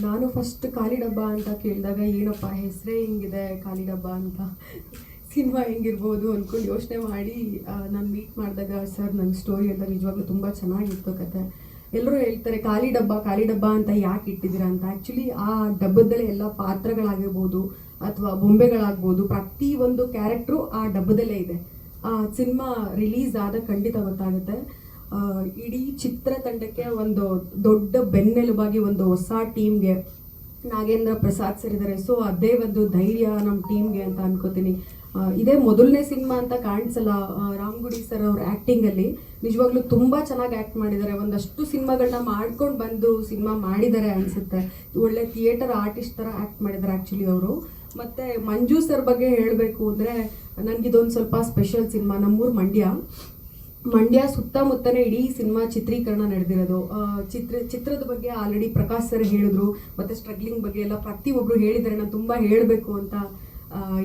ನಾನು ಫಸ್ಟ್ ಖಾಲಿ ಡಬ್ಬ ಅಂತ ಕೇಳಿದಾಗ, ಏನಪ್ಪ ಹೆಸರೇ ಹಿಂಗಿದೆ ಖಾಲಿ ಡಬ್ಬ ಅಂತ? ಸಿನಿಮಾ ಹೆಂಗಿರ್ಬೋದು ಅಂದ್ಕೊಂಡು ಯೋಚನೆ ಮಾಡಿ ನಾನು ಮೀಟ್ ಮಾಡಿದಾಗ, ಸರ್ ನನ್ನ ಸ್ಟೋರಿ ಎಲ್ಲ ನಿಜವಾಗ್ಲೂ ತುಂಬ ಚೆನ್ನಾಗಿತ್ತು ಕತೆ. ಎಲ್ಲರೂ ಹೇಳ್ತಾರೆ, ಖಾಲಿ ಡಬ್ಬ ಖಾಲಿ ಡಬ್ಬ ಅಂತ ಯಾಕೆ ಇಟ್ಟಿದ್ದೀರಾ ಅಂತ? ಆ್ಯಕ್ಚುಲಿ ಆ ಡಬ್ಬದಲ್ಲೇ ಎಲ್ಲ ಪಾತ್ರಗಳಾಗಿರ್ಬೋದು ಅಥವಾ ಬೊಂಬೆಗಳಾಗ್ಬೋದು, ಪ್ರತಿ ಒಂದು ಕ್ಯಾರೆಕ್ಟ್ರು ಆ ಡಬ್ಬದಲ್ಲೇ ಇದೆ. ಆ ಸಿನಿಮಾ ರಿಲೀಸ್ ಆದ ಖಂಡಿತ ಗೊತ್ತಾಗುತ್ತೆ. ಇಡೀ ಚಿತ್ರತಂಡಕ್ಕೆ ಒಂದು ದೊಡ್ಡ ಬೆನ್ನೆಲುಬಾಗಿ ಒಂದು ಹೊಸ ಟೀಮ್ಗೆ ನಾಗೇಂದ್ರ ಪ್ರಸಾದ್ ಸರ್ ಇದ್ದಾರೆ ಸೊ ಅದೇ ಒಂದು ಧೈರ್ಯ ನಮ್ಮ ಟೀಮ್ಗೆ ಅಂತ ಅನ್ಕೋತೀನಿ. ಇದೇ ಮೊದಲನೇ ಸಿನಿಮಾ ಅಂತ ಕಾಣಿಸಲ್ಲ ರಾಮ್ ರಾಮ್ಗುಡಿ ಸರ್ ಅವ್ರ ಆ್ಯಕ್ಟಿಂಗಲ್ಲಿ ನಿಜವಾಗ್ಲೂ ತುಂಬ ಚೆನ್ನಾಗಿ ಆ್ಯಕ್ಟ್ ಮಾಡಿದ್ದಾರೆ. ಒಂದಷ್ಟು ಸಿನಿಮಾಗಳನ್ನ ಮಾಡ್ಕೊಂಡು ಬಂದು ಸಿನಿಮಾ ಮಾಡಿದ್ದಾರೆ ಅನಿಸುತ್ತೆ. ಒಳ್ಳೆ ಥಿಯೇಟರ್ ಆರ್ಟಿಸ್ಟ್ ಥರ ಆ್ಯಕ್ಟ್ ಮಾಡಿದ್ದಾರೆ ಆ್ಯಕ್ಚುಲಿ ಅವರು. ಮತ್ತು ಮಂಜು ಸರ್ ಬಗ್ಗೆ ಹೇಳಬೇಕು ಅಂದರೆ ನನಗಿದೊಂದು ಸ್ವಲ್ಪ ಸ್ಪೆಷಲ್ ಸಿನಿಮಾ, ನಮ್ಮೂರು ಮಂಡ್ಯ. ಮಂಡ್ಯ ಸುತ್ತಮುತ್ತನೇ ಇಡೀ ಸಿನಿಮಾ ಚಿತ್ರೀಕರಣ ನಡೆದಿರೋದು. ಚಿತ್ರ, ಚಿತ್ರದ ಬಗ್ಗೆ ಆಲ್ರೆಡಿ ಪ್ರಕಾಶ್ ಸರ್ ಹೇಳಿದ್ರು. ಮತ್ತೆ ಸ್ಟ್ರಗ್ಲಿಂಗ್ ಬಗ್ಗೆ ಎಲ್ಲ ಪ್ರತಿಯೊಬ್ಬರು ಹೇಳಿದ್ದಾರೆ. ನಾನು ತುಂಬ ಹೇಳಬೇಕು ಅಂತ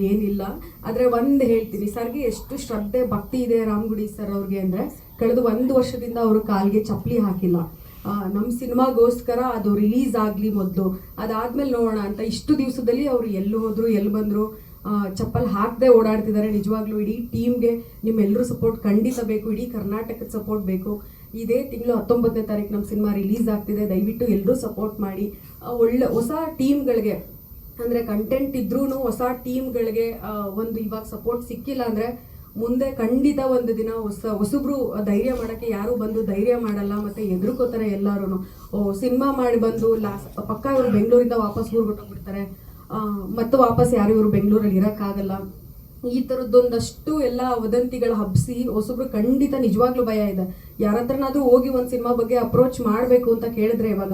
ಏನಿಲ್ಲ. ಆದರೆ ಒಂದು ಹೇಳ್ತೀನಿ, ಸರ್ಗೆ ಎಷ್ಟು ಶ್ರದ್ಧೆ, ಭಕ್ತಿ ಇದೆ ರಾಮ್ಗುಡಿ ಸರ್ ಅವ್ರಿಗೆ ಅಂದರೆ ಕಳೆದ ಒಂದು ವರ್ಷದಿಂದ ಅವರು ಕಾಲಿಗೆ ಚಪ್ಪಲಿ ಹಾಕಿಲ್ಲ. ನಮ್ಮ ಸಿನಿಮಾಗೋಸ್ಕರ ಅದು ರಿಲೀಸ್ ಆಗಲಿ ಮೊದಲು. ಅದಾದ್ಮೇಲೆ ನೋಡೋಣ ಅಂತ ಇಷ್ಟು ದಿವಸದಲ್ಲಿ ಅವರು ಎಲ್ಲಿ ಹೋದ್ರು ಎಲ್ಲಿ ಬಂದರು ಚಪ್ಪಲ್ ಹಾಕದೆ ಓಡಾಡ್ತಿದ್ದಾರೆ ನಿಜವಾಗ್ಲೂ ಇಡೀ ಟೀಮ್ಗೆ ನಿಮ್ಮೆಲ್ಲರೂ ಸಪೋರ್ಟ್ ಖಂಡಿತ ಬೇಕು, ಇಡೀ ಕರ್ನಾಟಕದ ಸಪೋರ್ಟ್ ಬೇಕು. ಇದೇ ತಿಂಗಳು ಹತ್ತೊಂಬತ್ತನೇ ತಾರೀಕು ನಮ್ಮ ಸಿನಿಮಾ ರಿಲೀಸ್ ಆಗ್ತಿದೆ. ದಯವಿಟ್ಟು ಎಲ್ಲರೂ ಸಪೋರ್ಟ್ ಮಾಡಿ. ಒಳ್ಳೆ ಹೊಸ ಟೀಮ್ಗಳಿಗೆ ಅಂದರೆ ಕಂಟೆಂಟ್ ಇದ್ರೂ ಹೊಸ ಟೀಮ್ಗಳಿಗೆ ಒಂದು ಇವಾಗ ಸಪೋರ್ಟ್ ಸಿಕ್ಕಿಲ್ಲ ಅಂದರೆ ಮುಂದೆ ಖಂಡಿತ ಒಂದು ದಿನ ಹೊಸ, ಹೊಸಬ್ರು ಧೈರ್ಯ ಮಾಡೋಕ್ಕೆ ಯಾರು ಬಂದು ಧೈರ್ಯ ಮಾಡಲ್ಲ ಮತ್ತೆ ಎದುರ್ಕೋತಾರೆ ಎಲ್ಲರೂ ಓ, ಸಿನಿಮಾ ಮಾಡಿ ಬಂದು ಲಾಸ್ಟ್ ಪಕ್ಕ ಇವರು ಬೆಂಗಳೂರಿಂದ ವಾಪಸ್ ಊರ್ಬಿಟ್ಟೋಗ್ಬಿಡ್ತಾರೆ ಮತ್ತೆ ವಾಪಸ್ ಯಾರು ಇವರು ಬೆಂಗಳೂರಲ್ಲಿ ಇರೋಕ್ಕಾಗಲ್ಲ. ಈ ಥರದ್ದೊಂದಷ್ಟು ಎಲ್ಲ ವದಂತಿಗಳು ಹಬ್ಬಿಸಿ ಹೊಸಬ್ರು ಖಂಡಿತ ನಿಜವಾಗ್ಲೂ ಭಯ ಇದೆ. ಯಾರ ಹತ್ರನಾದ್ರೂ ಹೋಗಿ ಒಂದು ಸಿನಿಮಾ ಬಗ್ಗೆ ಅಪ್ರೋಚ್ ಮಾಡಬೇಕು ಅಂತ ಕೇಳಿದ್ರೆ ಇವಾಗ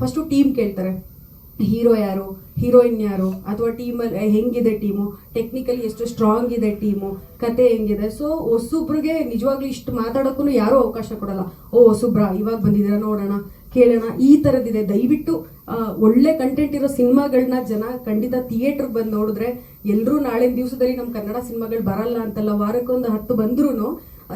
ಫಸ್ಟು ಟೀಮ್ ಕೇಳ್ತಾರೆ. ಹೀರೋ ಯಾರು? ಹೀರೋಯಿನ್ ಯಾರು? ಅಥವಾ ಟೀಮಲ್ಲಿ ಹೆಂಗಿದೆ ಟೀಮು ಟೆಕ್ನಿಕಲಿ ಎಷ್ಟು ಸ್ಟ್ರಾಂಗ್ ಇದೆ ಟೀಮು ಕತೆ ಹೆಂಗಿದೆ? ಸೊ ಹೊಸೊಬ್ರಿಗೆ ನಿಜವಾಗ್ಲೂ ಇಷ್ಟು ಮಾತಾಡೋಕ್ಕೂ ಯಾರೂ ಅವಕಾಶ ಕೊಡಲ್ಲ. ಓ, ಹೊಸುಬ್ರ, ಇವಾಗ ಬಂದಿದ್ದೀರಾ? ನೋಡೋಣ, ಕೇಳೋಣ. ಈ ಥರದ್ದಿದೆ ದಯವಿಟ್ಟು ಒಳ್ಳೆ ಕಂಟೆಂಟ್ ಇರೋ ಸಿನಿಮಾಗಳನ್ನ ಜನ ಖಂಡಿತ ಥಿಯೇಟ್ರಿಗೆ ಬಂದು ನೋಡಿದ್ರೆ ಎಲ್ಲರೂ ನಾಳೆ ದಿವಸದಲ್ಲಿ ನಮ್ಮ ಕನ್ನಡ ಸಿನಿಮಾಗಳು ಬರಲ್ಲ ಅಂತಲ್ಲ. ವಾರಕ್ಕೊಂದು ಹತ್ತು ಬಂದ್ರೂ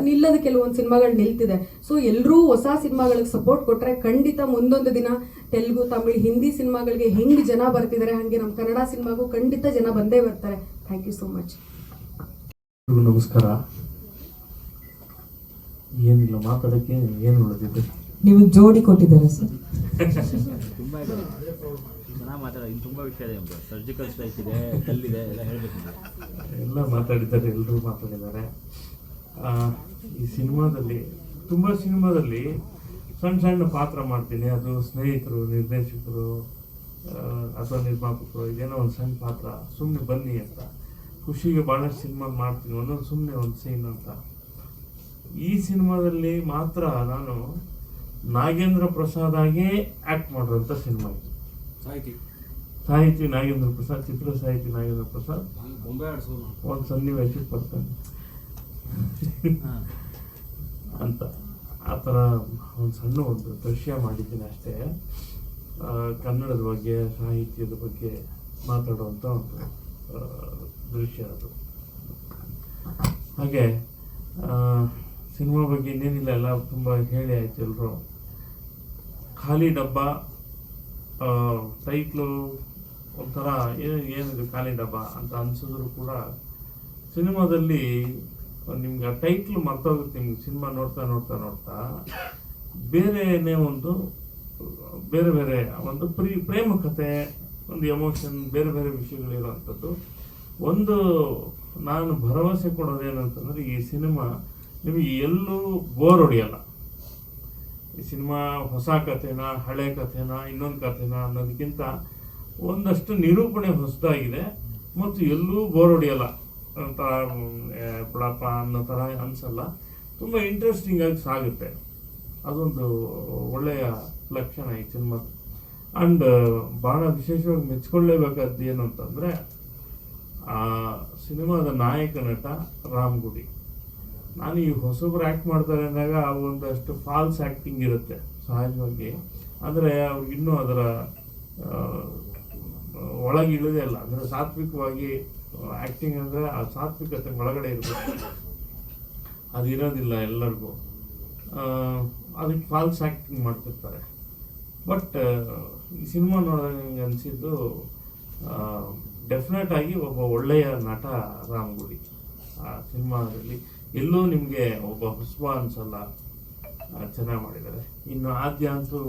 ನಿಲ್ಲದ ಕೆಲವೊಂದು ಸಿನಿಮಾಗಳು ನಿಲ್ತಿದೆ. ಸೊ ಎಲ್ಲರೂ ಹೊಸ ಸಿನಿಮಾಗಳಿಗೆ ಸಪೋರ್ಟ್ ಕೊಟ್ಟರೆ ಖಂಡಿತ ಮುಂದೊಂದು ದಿನ ತೆಲುಗು ತಮಿಳು ಹಿಂದಿ ಸಿನಿಮಾಗಳಿಗೆ ಹೆಂಗೆ ಜನ ಬರ್ತಿದ್ದಾರೆ ಹಾಗೆ ನಮ್ಮ ಕನ್ನಡ ಸಿನಿಮಾಗೂ ಖಂಡಿತ ಜನ ಬಂದೇ ಬರ್ತಾರೆ. ಥ್ಯಾಂಕ್ ಯು ಸೋ ಮಚ್ ನಮಸ್ಕಾರ. ಏನಿಲ್ಲ ಮಾತಾಡೋಕ್ಕೆ ಏನು ಉಳಿದಿದೆ? ನೀವು ಜೋಡಿ ಕೊಟ್ಟಿದ್ದಾರೆ ಸರ್? ತುಂಬ ಇದೆ. ಚೆನ್ನಾಗಿ ಮಾತಾಡೋ ಇನ್ನು ತುಂಬ ವಿಷಯ ಇದೆ ನಿಮ್ದು. ಸರ್ಜಿಕಲ್ ಸ್ಟ್ರೈಕ್ ಇದೆ ಕಲ್ಲಿದೆ ಎಲ್ಲ ಹೇಳ್ಬೇಕು. ನೀವು. ಎಲ್ಲ ಮಾತಾಡಿದ್ದಾರೆ ಎಲ್ಲರೂ ಮಾತಾಡಿದ್ದಾರೆ. ಈ ಸಿನಿಮಾದಲ್ಲಿ ತುಂಬ ಸಿನಿಮಾದಲ್ಲಿ ಸಣ್ಣ ಸಣ್ಣ ಪಾತ್ರ ಮಾಡ್ತೀನಿ. ಅದು ಸ್ನೇಹಿತರು ನಿರ್ದೇಶಕರು ಅಥವಾ ನಿರ್ಮಾಪಕರು ಇದೇನೋ ಒಂದು ಸಣ್ಣ ಪಾತ್ರ ಸುಮ್ಮನೆ ಬನ್ನಿ ಅಂತ. ಖುಷಿಗೆ ಭಾಳಷ್ಟು ಸಿನಿಮಾ ಮಾಡ್ತೀನಿ ಒಂದೊಂದು ಸುಮ್ಮನೆ ಒಂದು ಸೀನ್ ಅಂತ. ಈ ಸಿನಿಮಾದಲ್ಲಿ ಮಾತ್ರ ನಾನು ನಾಗೇಂದ್ರ ಪ್ರಸಾದ್ ಆಗೇ ಆ್ಯಕ್ಟ್ ಮಾಡಿರೋಂಥ ಸಿನಿಮಾ ಇದು. ಸಾಹಿತಿ. ನಾಗೇಂದ್ರ ಪ್ರಸಾದ್ ಚಿತ್ರ ಸಾಹಿತಿ ನಾಗೇಂದ್ರ ಪ್ರಸಾದ್. ಒಂದು ಸನ್ನಿವೇಶಕ್ಕೆ ಬರ್ತಾನೆ. ಅಂತ. ಆ ಥರ ಒಂದು ಸಣ್ಣ ಒಂದು ದೃಶ್ಯ ಮಾಡಿದ್ದೀನಿ ಅಷ್ಟೇ. ಕನ್ನಡದ ಬಗ್ಗೆ, ಸಾಹಿತ್ಯದ ಬಗ್ಗೆ ಮಾತಾಡುವಂಥ ಒಂದು ದೃಶ್ಯ ಅದು. ಹಾಗೆ ಸಿನಿಮಾ ಬಗ್ಗೆ ಇನ್ನೇನಿಲ್ಲ, ಎಲ್ಲ ತುಂಬ ಹೇಳಿ ಆಯ್ತು ಎಲ್ಲರೂ ಖಾಲಿ ಡಬ್ಬ ಟೈಟ್ಲು ಒಂಥರ ಏನು ಏನಿದೆ ಖಾಲಿ ಡಬ್ಬ ಅಂತ ಅನ್ಸಿದ್ರು ಕೂಡ ಸಿನಿಮಾದಲ್ಲಿ ನಿಮ್ಗೆ ಆ ಟೈಟ್ಲ್ ಮರ್ತೋಗುತ್ತೆ, ನಿಮ್ಗೆ ಸಿನಿಮಾ ನೋಡ್ತಾ ನೋಡ್ತಾ ನೋಡ್ತಾ ಬೇರೆನೇ ಒಂದು, ಬೇರೆ ಬೇರೆ ಒಂದು ಪ್ರೀ, ಪ್ರೇಮ ಕತೆ ಒಂದು ಎಮೋಷನ್ ಬೇರೆ ಬೇರೆ ವಿಷಯಗಳಿರುವಂಥದ್ದು ಒಂದು ನಾನು ಭರವಸೆ ಕೊಡೋದೇನಂತಂದರೆ ಈ ಸಿನಿಮಾ ನಿಮಗೆ ಎಲ್ಲೂ ಬೋರ್ ಹೊಡೆಯಲ್ಲ. ಈ ಸಿನಿಮಾ ಹೊಸ ಕಥೆನ, ಹಳೆ ಕಥೆನ, ಇನ್ನೊಂದು ಕಥೆನ ಅನ್ನೋದಕ್ಕಿಂತ ಒಂದಷ್ಟು ನಿರೂಪಣೆ ಹೊಸದಾಗಿದೆ. ಮತ್ತು ಎಲ್ಲೂ ಬೋರ್ ಹೊಡೆಯಲ್ಲ. ಅಂತ ಬಿಡಪ್ಪ ಅನ್ನೋ ಥರ ಅನ್ಸಲ್ಲ. ತುಂಬ ಇಂಟ್ರೆಸ್ಟಿಂಗ್ ಆಗಿ ಸಾಗುತ್ತೆ. ಅದೊಂದು ಒಳ್ಳೆಯ ಲಕ್ಷಣ ಈ ಸಿನಿಮಾ ಆ್ಯಂಡ್ ಭಾಳ ವಿಶೇಷವಾಗಿ ಮೆಚ್ಕೊಳ್ಳೇಬೇಕಾದ್ದು ಏನು ಅಂತಂದರೆ, ಆ, ಸಿನಿಮಾದ ನಾಯಕ ನಟ ರಾಮ್ಗುಡಿ ನಾನು ಈ ಹೊಸಬ್ರು ಆ್ಯಕ್ಟ್ ಮಾಡ್ತಾರೆ ಅಂದಾಗ ಆ ಒಂದಷ್ಟು ಫಾಲ್ಸ್ ಆ್ಯಕ್ಟಿಂಗ್ ಇರುತ್ತೆ ಸಹಜವಾಗಿ. ಆದರೆ ಅವ್ರಿಗೆ ಇನ್ನೂ ಅದರ ಒಳಗಿಳಿದೇ ಇಲ್ಲ. ಅಂದರೆ ಸಾತ್ವಿಕವಾಗಿ ಆ್ಯಕ್ಟಿಂಗ್ ಅಂದರೆ ಆ ಸಾತ್ವಿಕತೆ ಒಳಗಡೆ ಇರಬೇಕು. ಅದು ಇರೋದಿಲ್ಲ ಎಲ್ಲರಿಗೂ. ಅದಕ್ಕೆ ಫಾಲ್ಸ್ ಆ್ಯಕ್ಟಿಂಗ್ ಮಾಡ್ತಿರ್ತಾರೆ. ಬಟ್ ಈ ಸಿನಿಮಾ ನೋಡಿದಾಗ ನನಗೆ ಅನಿಸಿದ್ದು ಡೆಫಿನೆಟ್ ಆಗಿ ಒಬ್ಬ ಒಳ್ಳೆಯ ನಟ ರಾಮಗುಡಿ, ಆ ಸಿನಿಮಾದಲ್ಲಿ. ಎಲ್ಲೂ ನಿಮಗೆ ಒಬ್ಬ ಹುಸ್ಬ ಅನ್ಸಲ್ಲ ಚೆನ್ನಾಗಿ ಮಾಡಿದ್ದಾರೆ. ಇನ್ನು ಆದ್ಯ ಅಂತೂ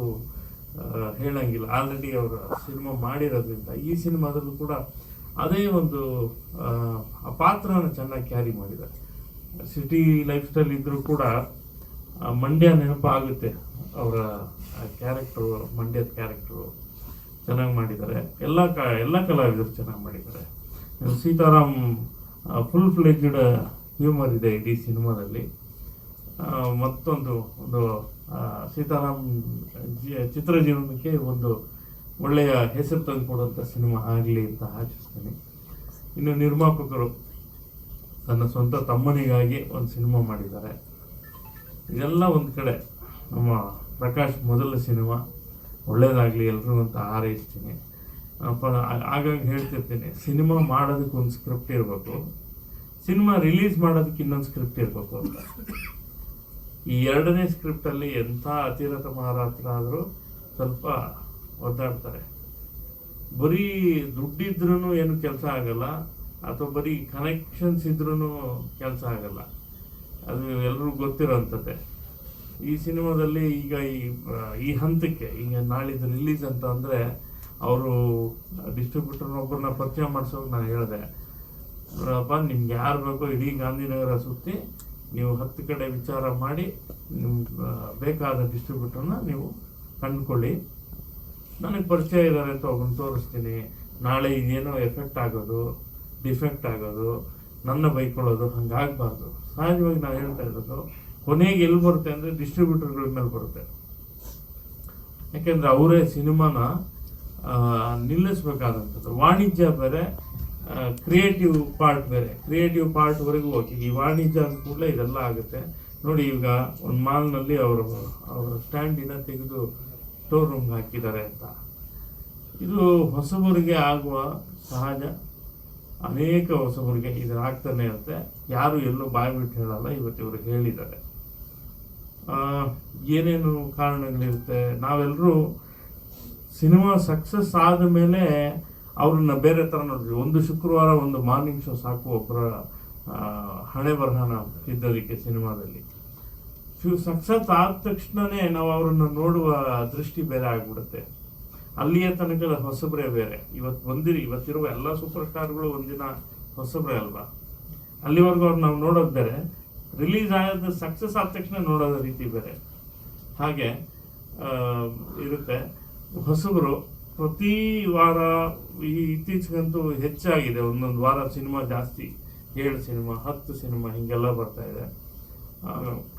ಹೇಳಂಗಿಲ್ಲ. ಆಲ್ರೆಡಿ ಅವರು ಸಿನಿಮಾ ಮಾಡಿರೋದ್ರಿಂದ ಈ ಸಿನಿಮಾದಲ್ಲೂ ಕೂಡ ಅದೇ ಒಂದು ಆ, ಪಾತ್ರನ ಚೆನ್ನಾಗಿ ಕ್ಯಾರಿ ಮಾಡಿದ್ದಾರೆ ಸಿಟಿ ಲೈಫ್ ಸ್ಟೈಲ್ ಇದ್ದರೂ ಕೂಡ ಮಂಡ್ಯ ನೆನಪಾಗುತ್ತೆ. ಅವರ ಕ್ಯಾರೆಕ್ಟ್ರು ಮಂಡ್ಯದ ಕ್ಯಾರೆಕ್ಟ್ರು ಚೆನ್ನಾಗಿ ಮಾಡಿದ್ದಾರೆ. ಎಲ್ಲ ಕ ಎಲ್ಲ ಕಲಾವಿದರು ಚೆನ್ನಾಗಿ ಮಾಡಿದ್ದಾರೆ. ಸೀತಾರಾಮ್ ಫುಲ್ ಫ್ಲೆಜ್ಡ್ ಹ್ಯೂಮರ್ ಇದೆ ಇಡೀ ಸಿನಿಮಾದಲ್ಲಿ. ಮತ್ತೊಂದು ಒಂದು ಸೀತಾರಾಮ್ ಜಿ- ಚಿತ್ರ ಜೀವನಕ್ಕೆ ಒಂದು ಒಳ್ಳೆಯ ಹೆಸರು ತಂದುಕೊಡುವಂಥ ಸಿನಿಮಾ ಆಗಲಿ ಅಂತ ಆಶಿಸ್ತೀನಿ ಇನ್ನು ನಿರ್ಮಾಪಕರು ತನ್ನ ಸ್ವಂತ ತಮ್ಮನಿಗಾಗಿ ಒಂದು ಸಿನಿಮಾ ಮಾಡಿದ್ದಾರೆ. ಇದೆಲ್ಲ ಒಂದು ಕಡೆ ನಮ್ಮ ಪ್ರಕಾಶ್ ಮೊದಲ ಸಿನಿಮಾ ಒಳ್ಳೇದಾಗಲಿ ಎಲ್ಲರೂ ಅಂತ ಹಾರೈಸ್ತೀನಿ. ಆಗಾಗ ಹೇಳ್ತಿರ್ತೀನಿ, ಸಿನಿಮಾ ಮಾಡೋದಕ್ಕೆ ಒಂದು ಸ್ಕ್ರಿಪ್ಟ್ ಇರಬೇಕು. ಸಿನಿಮಾ ರಿಲೀಸ್ ಮಾಡೋದಕ್ಕೆ ಇನ್ನೊಂದು ಸ್ಕ್ರಿಪ್ಟ್ ಇರಬೇಕು ಅಂತ. ಈ ಎರಡನೇ ಸ್ಕ್ರಿಪ್ಟಲ್ಲಿ ಎಂಥ ಅತಿರಥ ಆದರೂ ಸ್ವಲ್ಪ ಒದ್ದಾಡ್ತಾರೆ. ಬರೀ ದುಡ್ಡಿದ್ರೂ ಏನು ಕೆಲಸ ಆಗಲ್ಲ, ಅಥವಾ ಬರೀ ಕನೆಕ್ಷನ್ಸ್ ಇದ್ರೂ ಕೆಲಸ ಆಗಲ್ಲ. ಅದು ಎಲ್ಲರೂ ಗೊತ್ತಿರೋಂಥದ್ದೇ. ಈ ಸಿನಿಮಾದಲ್ಲಿ ಈಗ ಈ ಈ ಹಂತಕ್ಕೆ, ಈಗ ನಾಳಿದ್ದು ರಿಲೀಸ್ ಅಂತ ಅಂದರೆ, ಅವರು ಡಿಸ್ಟ್ರಿಬ್ಯೂಟರ್ನೊಬ್ಬರನ್ನ ಪರಿಚಯ ಮಾಡಿಸೋಕೆ ನಾನು ಹೇಳಿದೆ. ನೋಡಪ್ಪ, ನಿಮ್ಗೆ ಯಾರು ಬೇಕೋ ಇಡೀ ಗಾಂಧಿನಗರ ಸುತ್ತಿ ನೀವು ಹತ್ತು ಕಡೆ ವಿಚಾರ ಮಾಡಿ ನಿಮ್ಗೆ ಬೇಕಾದ ಡಿಸ್ಟ್ರಿಬ್ಯೂಟರ್ನ ನೀವು ಕಂಡುಕೊಳ್ಳಿ. ನನಗೆ ಪರಿಚಯ ಇದ್ದಾರೆ ಅಂತ ಒಬ್ಬನು ತೋರಿಸ್ತೀನಿ. ನಾಳೆ ಇದೇನೋ ಎಫೆಕ್ಟ್ ಆಗೋದು ಡಿಫೆಕ್ಟ್ ಆಗೋದು, ನನ್ನ ಬೈಕೊಳ್ಳೋದು ಹಂಗಾಗಬಾರ್ದು. ಸಹಜವಾಗಿ ನಾವು ಹೇಳ್ತಾ ಇರೋದು, ಕೊನೆಗೆ ಎಲ್ಲಿ ಬರುತ್ತೆ ಅಂದರೆ ಡಿಸ್ಟ್ರಿಬ್ಯೂಟರ್ಗಳ ಮೇಲೆ ಬರುತ್ತೆ. ಯಾಕೆಂದ್ರೆ ಅವರೇ ಸಿನಿಮಾನ ನಿಲ್ಲಿಸ್ಬೇಕಾದಂಥದ್ದು. ವಾಣಿಜ್ಯ ಬೇರೆ ಕ್ರಿಯೇಟಿವ್ ಪಾರ್ಟ್ ಬೇರೆ. ಕ್ರಿಯೇಟಿವ್ ಪಾರ್ಟ್ವರೆಗೂ ಹೋಗಿ, ಈ ವಾಣಿಜ್ಯ ಅಂದ ಕೂಡಲೇ ಇದೆಲ್ಲ ಆಗುತ್ತೆ. ನೋಡಿ ಈಗ ಒಂದು ಮಾಲ್ನಲ್ಲಿ ಅವರು, ಅವರ ಸ್ಟ್ಯಾಂಡಿನ ತೆಗೆದು ಸ್ಟೋರ್ ರೂಮ್ ಹಾಕಿದ್ದಾರೆ ಅಂತ. ಇದು ಹೊಸಬರಿಗೆ ಆಗುವ ಸಹಜ. ಅನೇಕ ಹೊಸಬರಿಗೆ ಇದು ಆಗ್ತಾನೆ ಇರುತ್ತೆ ಯಾರು ಎಲ್ಲೂ ಬಾಯ್ಬಿಟ್ಟು ಹೇಳಲ್ಲ, ಇವತ್ತು ಇವರು ಹೇಳಿದ್ದಾರೆ. ಏನೇನು ಕಾರಣಗಳಿರುತ್ತೆ? ನಾವೆಲ್ಲರೂ ಸಿನಿಮಾ ಸಕ್ಸಸ್ ಆದ ಮೇಲೆ ಅವ್ರನ್ನ ಬೇರೆ ಥರ ನೋಡ್ತೀವಿ. ಒಂದು ಶುಕ್ರವಾರ ಒಂದು ಮಾರ್ನಿಂಗ್ ಶೋ ಸಾಕು ಒಬ್ಬರ ಹಣೆ ಬರಹನ ಇದ್ದದಕ್ಕೆ ಸಿನಿಮಾದಲ್ಲಿ. ಸಕ್ಸಸ್ ಆದ ತಕ್ಷಣನೇ ನಾವು ಅವರನ್ನು ನೋಡುವ ದೃಷ್ಟಿ ಬೇರೆ ಆಗ್ಬಿಡುತ್ತೆ. ಅಲ್ಲಿಯ ತನಕ ಹೊಸಬ್ರೇ ಬೇರೆ. ಇವತ್ತು ಬಂದಿರಿ, ಇವತ್ತಿರುವ ಎಲ್ಲ ಸೂಪರ್ ಸ್ಟಾರ್ಗಳು ಒಂದಿನ ಹೊಸಬ್ರೇ ಅಲ್ವಾ? ಅಲ್ಲಿವರೆಗೂ ಅವ್ರು ನಾವು ನೋಡೋದು ಬೇರೆ. ರಿಲೀಸ್ ಆದ ಸಕ್ಸಸ್ ಆದ ತಕ್ಷಣ ನೋಡೋದ ರೀತಿ ಬೇರೆ. ಹಾಗೆ ಇರುತ್ತೆ. ಹೊಸಬರು ಪ್ರತಿ ವಾರ ಈ ಇತ್ತೀಚೆಗಂತೂ ಹೆಚ್ಚಾಗಿದೆ. ಒಂದೊಂದು ವಾರ ಸಿನಿಮಾ ಜಾಸ್ತಿ ಏಳು ಸಿನಿಮಾ, ಹತ್ತು ಸಿನಿಮಾ ಹೀಗೆಲ್ಲ ಬರ್ತಾ ಇದೆ.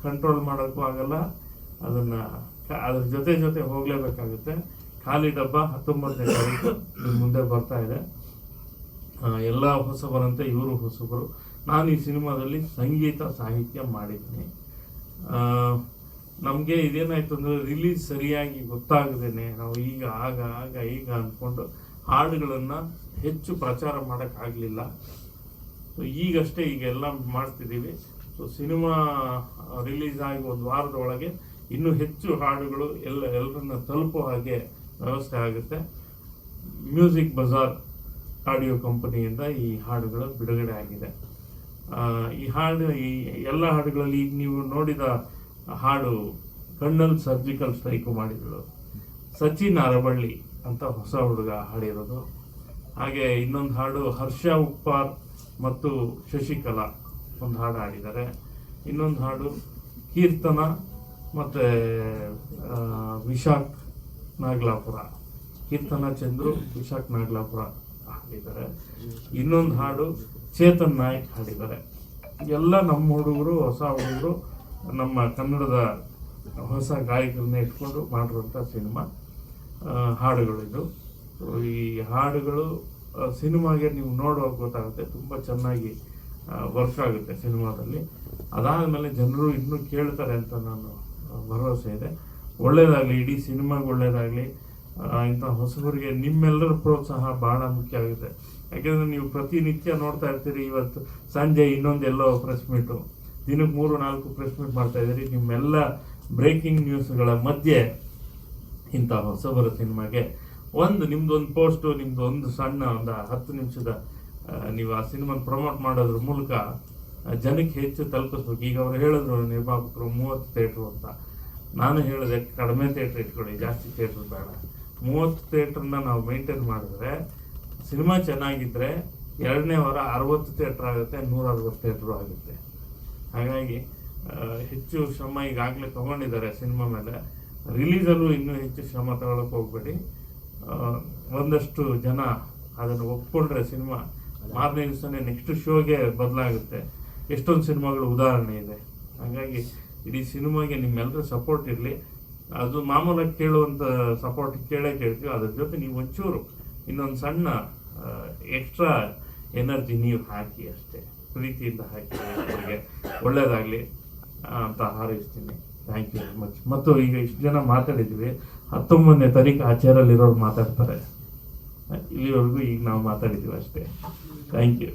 ಕಂಟ್ರೋಲ್ ಮಾಡೋಕ್ಕೂ ಆಗಲ್ಲ. ಅದನ್ನು ಅದ್ರ ಜೊತೆ ಜೊತೆ ಹೋಗಲೇಬೇಕಾಗುತ್ತೆ. ಖಾಲಿ ಡಬ್ಬ ಹತ್ತೊಂಬತ್ತನೇ ತಾರೀಕು ಮುಂದೆ ಬರ್ತಾ ಇದೆ. ಎಲ್ಲ ಹೊಸಬರಂತೆ ಇವರು ಹೊಸಬರು. ನಾನು ಈ ಸಿನಿಮಾದಲ್ಲಿ ಸಂಗೀತ ಸಾಹಿತ್ಯ ಮಾಡಿದ್ದೀನಿ. ನಮಗೆ ಇದೇನಾಯಿತು ಅಂದರೆ ರಿಲೀಸ್ ಸರಿಯಾಗಿ ಗೊತ್ತಾಗದೇನೆ. ನಾವು ಈಗ ಆಗ ಆಗ, ಈಗ ಅಂದ್ಕೊಂಡು ಹಾಡುಗಳನ್ನು ಹೆಚ್ಚು ಪ್ರಚಾರ ಮಾಡೋಕ್ಕಾಗಲಿಲ್ಲ. ಈಗಷ್ಟೇ ಈಗ ಎಲ್ಲ ಮಾಡ್ತಿದ್ದೀವಿ. ಸೊ ಸಿನಿಮಾ ರಿಲೀಸ್ ಆಗಿ ಒಂದು ವಾರದ ಒಳಗೆ ಇನ್ನೂ ಹೆಚ್ಚು ಹಾಡುಗಳು ಎಲ್ಲ, ಎಲ್ಲರನ್ನ ತಲುಪೋ ಹಾಗೆ ವ್ಯವಸ್ಥೆ ಆಗುತ್ತೆ. ಮ್ಯೂಸಿಕ್ ಬಜಾರ್ ಆಡಿಯೋ ಕಂಪನಿಯಿಂದ ಈ ಹಾಡುಗಳು ಬಿಡುಗಡೆ ಆಗಿದೆ. ಈ ಹಾಡು ಈ, ಎಲ್ಲ ಹಾಡುಗಳಲ್ಲಿ ಈಗ ನೀವು ನೋಡಿದ ಹಾಡು ಕಣ್ಣಲ್ ಸರ್ಜಿಕಲ್ ಸ್ಟ್ರೈಕು ಮಾಡಿದಳು ಸಚಿನ್ ಅರಬಳ್ಳಿ ಅಂತ ಹೊಸ ಹುಡುಗ ಹಾಡಿರೋದು. ಹಾಗೆ ಇನ್ನೊಂದು ಹಾಡು ಹರ್ಷ ಉಪ್ಪಾರ್ ಮತ್ತು ಶಶಿಕಲಾ. ಒಂದು ಹಾಡು ಹಾಡಿದ್ದಾರೆ. ಇನ್ನೊಂದು ಹಾಡು ಕೀರ್ತನ ಮತ್ತು ವಿಶಾಖ್ ನಾಗಲಾಪುರ. ಕೀರ್ತನ ಚಂದ್ರು, ವಿಶಾಖ್ ನಾಗಲಾಪುರ ಹಾಡಿದ್ದಾರೆ. ಇನ್ನೊಂದು ಹಾಡು ಚೇತನ್ ನಾಯಕ್ ಹಾಡಿದ್ದಾರೆ. ಎಲ್ಲ ನಮ್ಮ ಹುಡುಗರು, ಹೊಸ ಹುಡುಗರು, ನಮ್ಮ ಕನ್ನಡದ ಹೊಸ ಗಾಯಕರನ್ನ ಇಟ್ಕೊಂಡು ಮಾಡಿರುವಂಥ ಸಿನಿಮಾ ಹಾಡುಗಳಿದು ಈ ಹಾಡುಗಳು ಸಿನಿಮಾಗೆ ನೀವು ನೋಡುವಾಗ ಗೊತ್ತಾಗುತ್ತೆ, ತುಂಬ ಚೆನ್ನಾಗಿ ವರ್ಕ್ ಆಗುತ್ತೆ ಸಿನಿಮಾದಲ್ಲಿ. ಅದಾದಮೇಲೆ ಜನರು ಇನ್ನೂ ಕೇಳ್ತಾರೆ ಅಂತ ನಾನು ಭರವಸೆ ಇದೆ. ಒಳ್ಳೇದಾಗಲಿ, ಇಡೀ ಸಿನಿಮಾಗೆ ಒಳ್ಳೇದಾಗಲಿ ಇಂಥ ಹೊಸಬರಿಗೆ ನಿಮ್ಮೆಲ್ಲರ ಪ್ರೋತ್ಸಾಹ ಬಹಳ ಮುಖ್ಯ ಆಗುತ್ತೆ. ಯಾಕೆಂದರೆ ನೀವು ಪ್ರತಿನಿತ್ಯ ನೋಡ್ತಾ ಇರ್ತೀರಿ, ಇವತ್ತು ಸಂಜೆ ಇನ್ನೊಂದು ಎಲ್ಲೋ ಪ್ರೆಸ್ ಮೀಟು ದಿನಕ್ಕೆ ಮೂರು, ನಾಲ್ಕು ಪ್ರೆಸ್ ಮೀಟ್ ಮಾಡ್ತಾ ಇದ್ದೀರಿ, ನಿಮ್ಮೆಲ್ಲ ಬ್ರೇಕಿಂಗ್ ನ್ಯೂಸ್ಗಳ ಮಧ್ಯೆ ಇಂಥ ಹೊಸಬರ ಸಿನಿಮಾಗೆ. ಒಂದು, ನಿಮ್ದೊಂದು ಪೋಸ್ಟು ನಿಮ್ದು ಒಂದು ಸಣ್ಣ, ಒಂದು ಹತ್ತು ನಿಮಿಷದ ನೀವು ಆ ಸಿನಿಮಾನ ಪ್ರಮೋಟ್ ಮಾಡೋದ್ರ ಮೂಲಕ ಜನಕ್ಕೆ ಹೆಚ್ಚು ತಲುಪಿಸ್ಬೇಕು. ಈಗ ಅವ್ರು ಹೇಳಿದ್ರು, ನಿರ್ಮಾಪಕರು ಮೂವತ್ತು ಥಿಯೇಟ್ರು ಅಂತ. ನಾನು ಹೇಳಿದೆ, ಕಡಿಮೆ ಥಿಯೇಟ್ರ್ ಇಟ್ಕೊಳ್ಳಿ, ಜಾಸ್ತಿ ಥಿಯೇಟ್ರ್ ಬೇಡ. ಮೂವತ್ತು ಥಿಯೇಟ್ರನ್ನ ನಾವು ಮೇಂಟೈನ್ ಮಾಡಿದ್ರೆ, ಸಿನಿಮಾ ಚೆನ್ನಾಗಿದ್ದರೆ ಎರಡನೇ ವಾರ ಅರವತ್ತು ಥಿಯೇಟ್ರ್ ಆಗುತ್ತೆ ನೂರ ಅರವತ್ತು ಥಿಯೇಟ್ರು ಆಗುತ್ತೆ. ಹಾಗಾಗಿ ಹೆಚ್ಚು ಶ್ರಮ ಈಗಾಗಲೇ ತಗೊಂಡಿದ್ದಾರೆ ಸಿನಿಮಾ ಮೇಲೆ. ರಿಲೀಸಲ್ಲೂ ಇನ್ನೂ ಹೆಚ್ಚು ಶ್ರಮ ತಗೊಳಕ್ಕೆ ಹೋಗ್ಬೇಡಿ. ಒಂದಷ್ಟು ಜನ ಅದನ್ನು ಒಪ್ಕೊಂಡ್ರೆ ಸಿನಿಮಾ ಮಾರನೇ ದಿವಸನೇ ನೆಕ್ಸ್ಟ್ ಶೋಗೆ ಬದಲಾಗುತ್ತೆ. ಎಷ್ಟೊಂದು ಸಿನಿಮಾಗಳು ಉದಾಹರಣೆ ಇದೆ. ಹಾಗಾಗಿ ಇಡೀ ಸಿನಿಮಾಗೆ ನಿಮ್ಮೆಲ್ಲರ ಸಪೋರ್ಟ್ ಇರಲಿ. ಅದು ಮಾಮೂಲಾಗಿ ಕೇಳುವಂಥ ಸಪೋರ್ಟ್ ಕೇಳೇ ಕೇಳ್ತೀವಿ. ಅದ್ರ ಜೊತೆ ನೀವು ಒಂಚೂರು ಇನ್ನೊಂದು ಸಣ್ಣ ಎಕ್ಸ್ಟ್ರಾ ಎನರ್ಜಿ ನೀವು ಹಾಕಿ ಅಷ್ಟೇ. ಪ್ರೀತಿಯಿಂದ ಹಾಕಿ ಅವರಿಗೆ ಒಳ್ಳೆಯದಾಗಲಿ ಅಂತ ಹಾರೈಸ್ತೀನಿ. ಥ್ಯಾಂಕ್ ಯು ವೆರಿ ಮಚ್ ಮತ್ತು ಈಗ ಇಷ್ಟು ಜನ ಮಾತಾಡಿದ್ವಿ. ಹತ್ತೊಂಬತ್ತನೇ ತಾರೀಕು ಚೇರಲ್ಲಿರೋರು ಮಾತಾಡ್ತಾರೆ. ಇಲ್ಲಿವರೆಗೂ ಈಗ ನಾವು ಮಾತಾಡಿದ್ದೀವಿ ಅಷ್ಟೇ. Thank you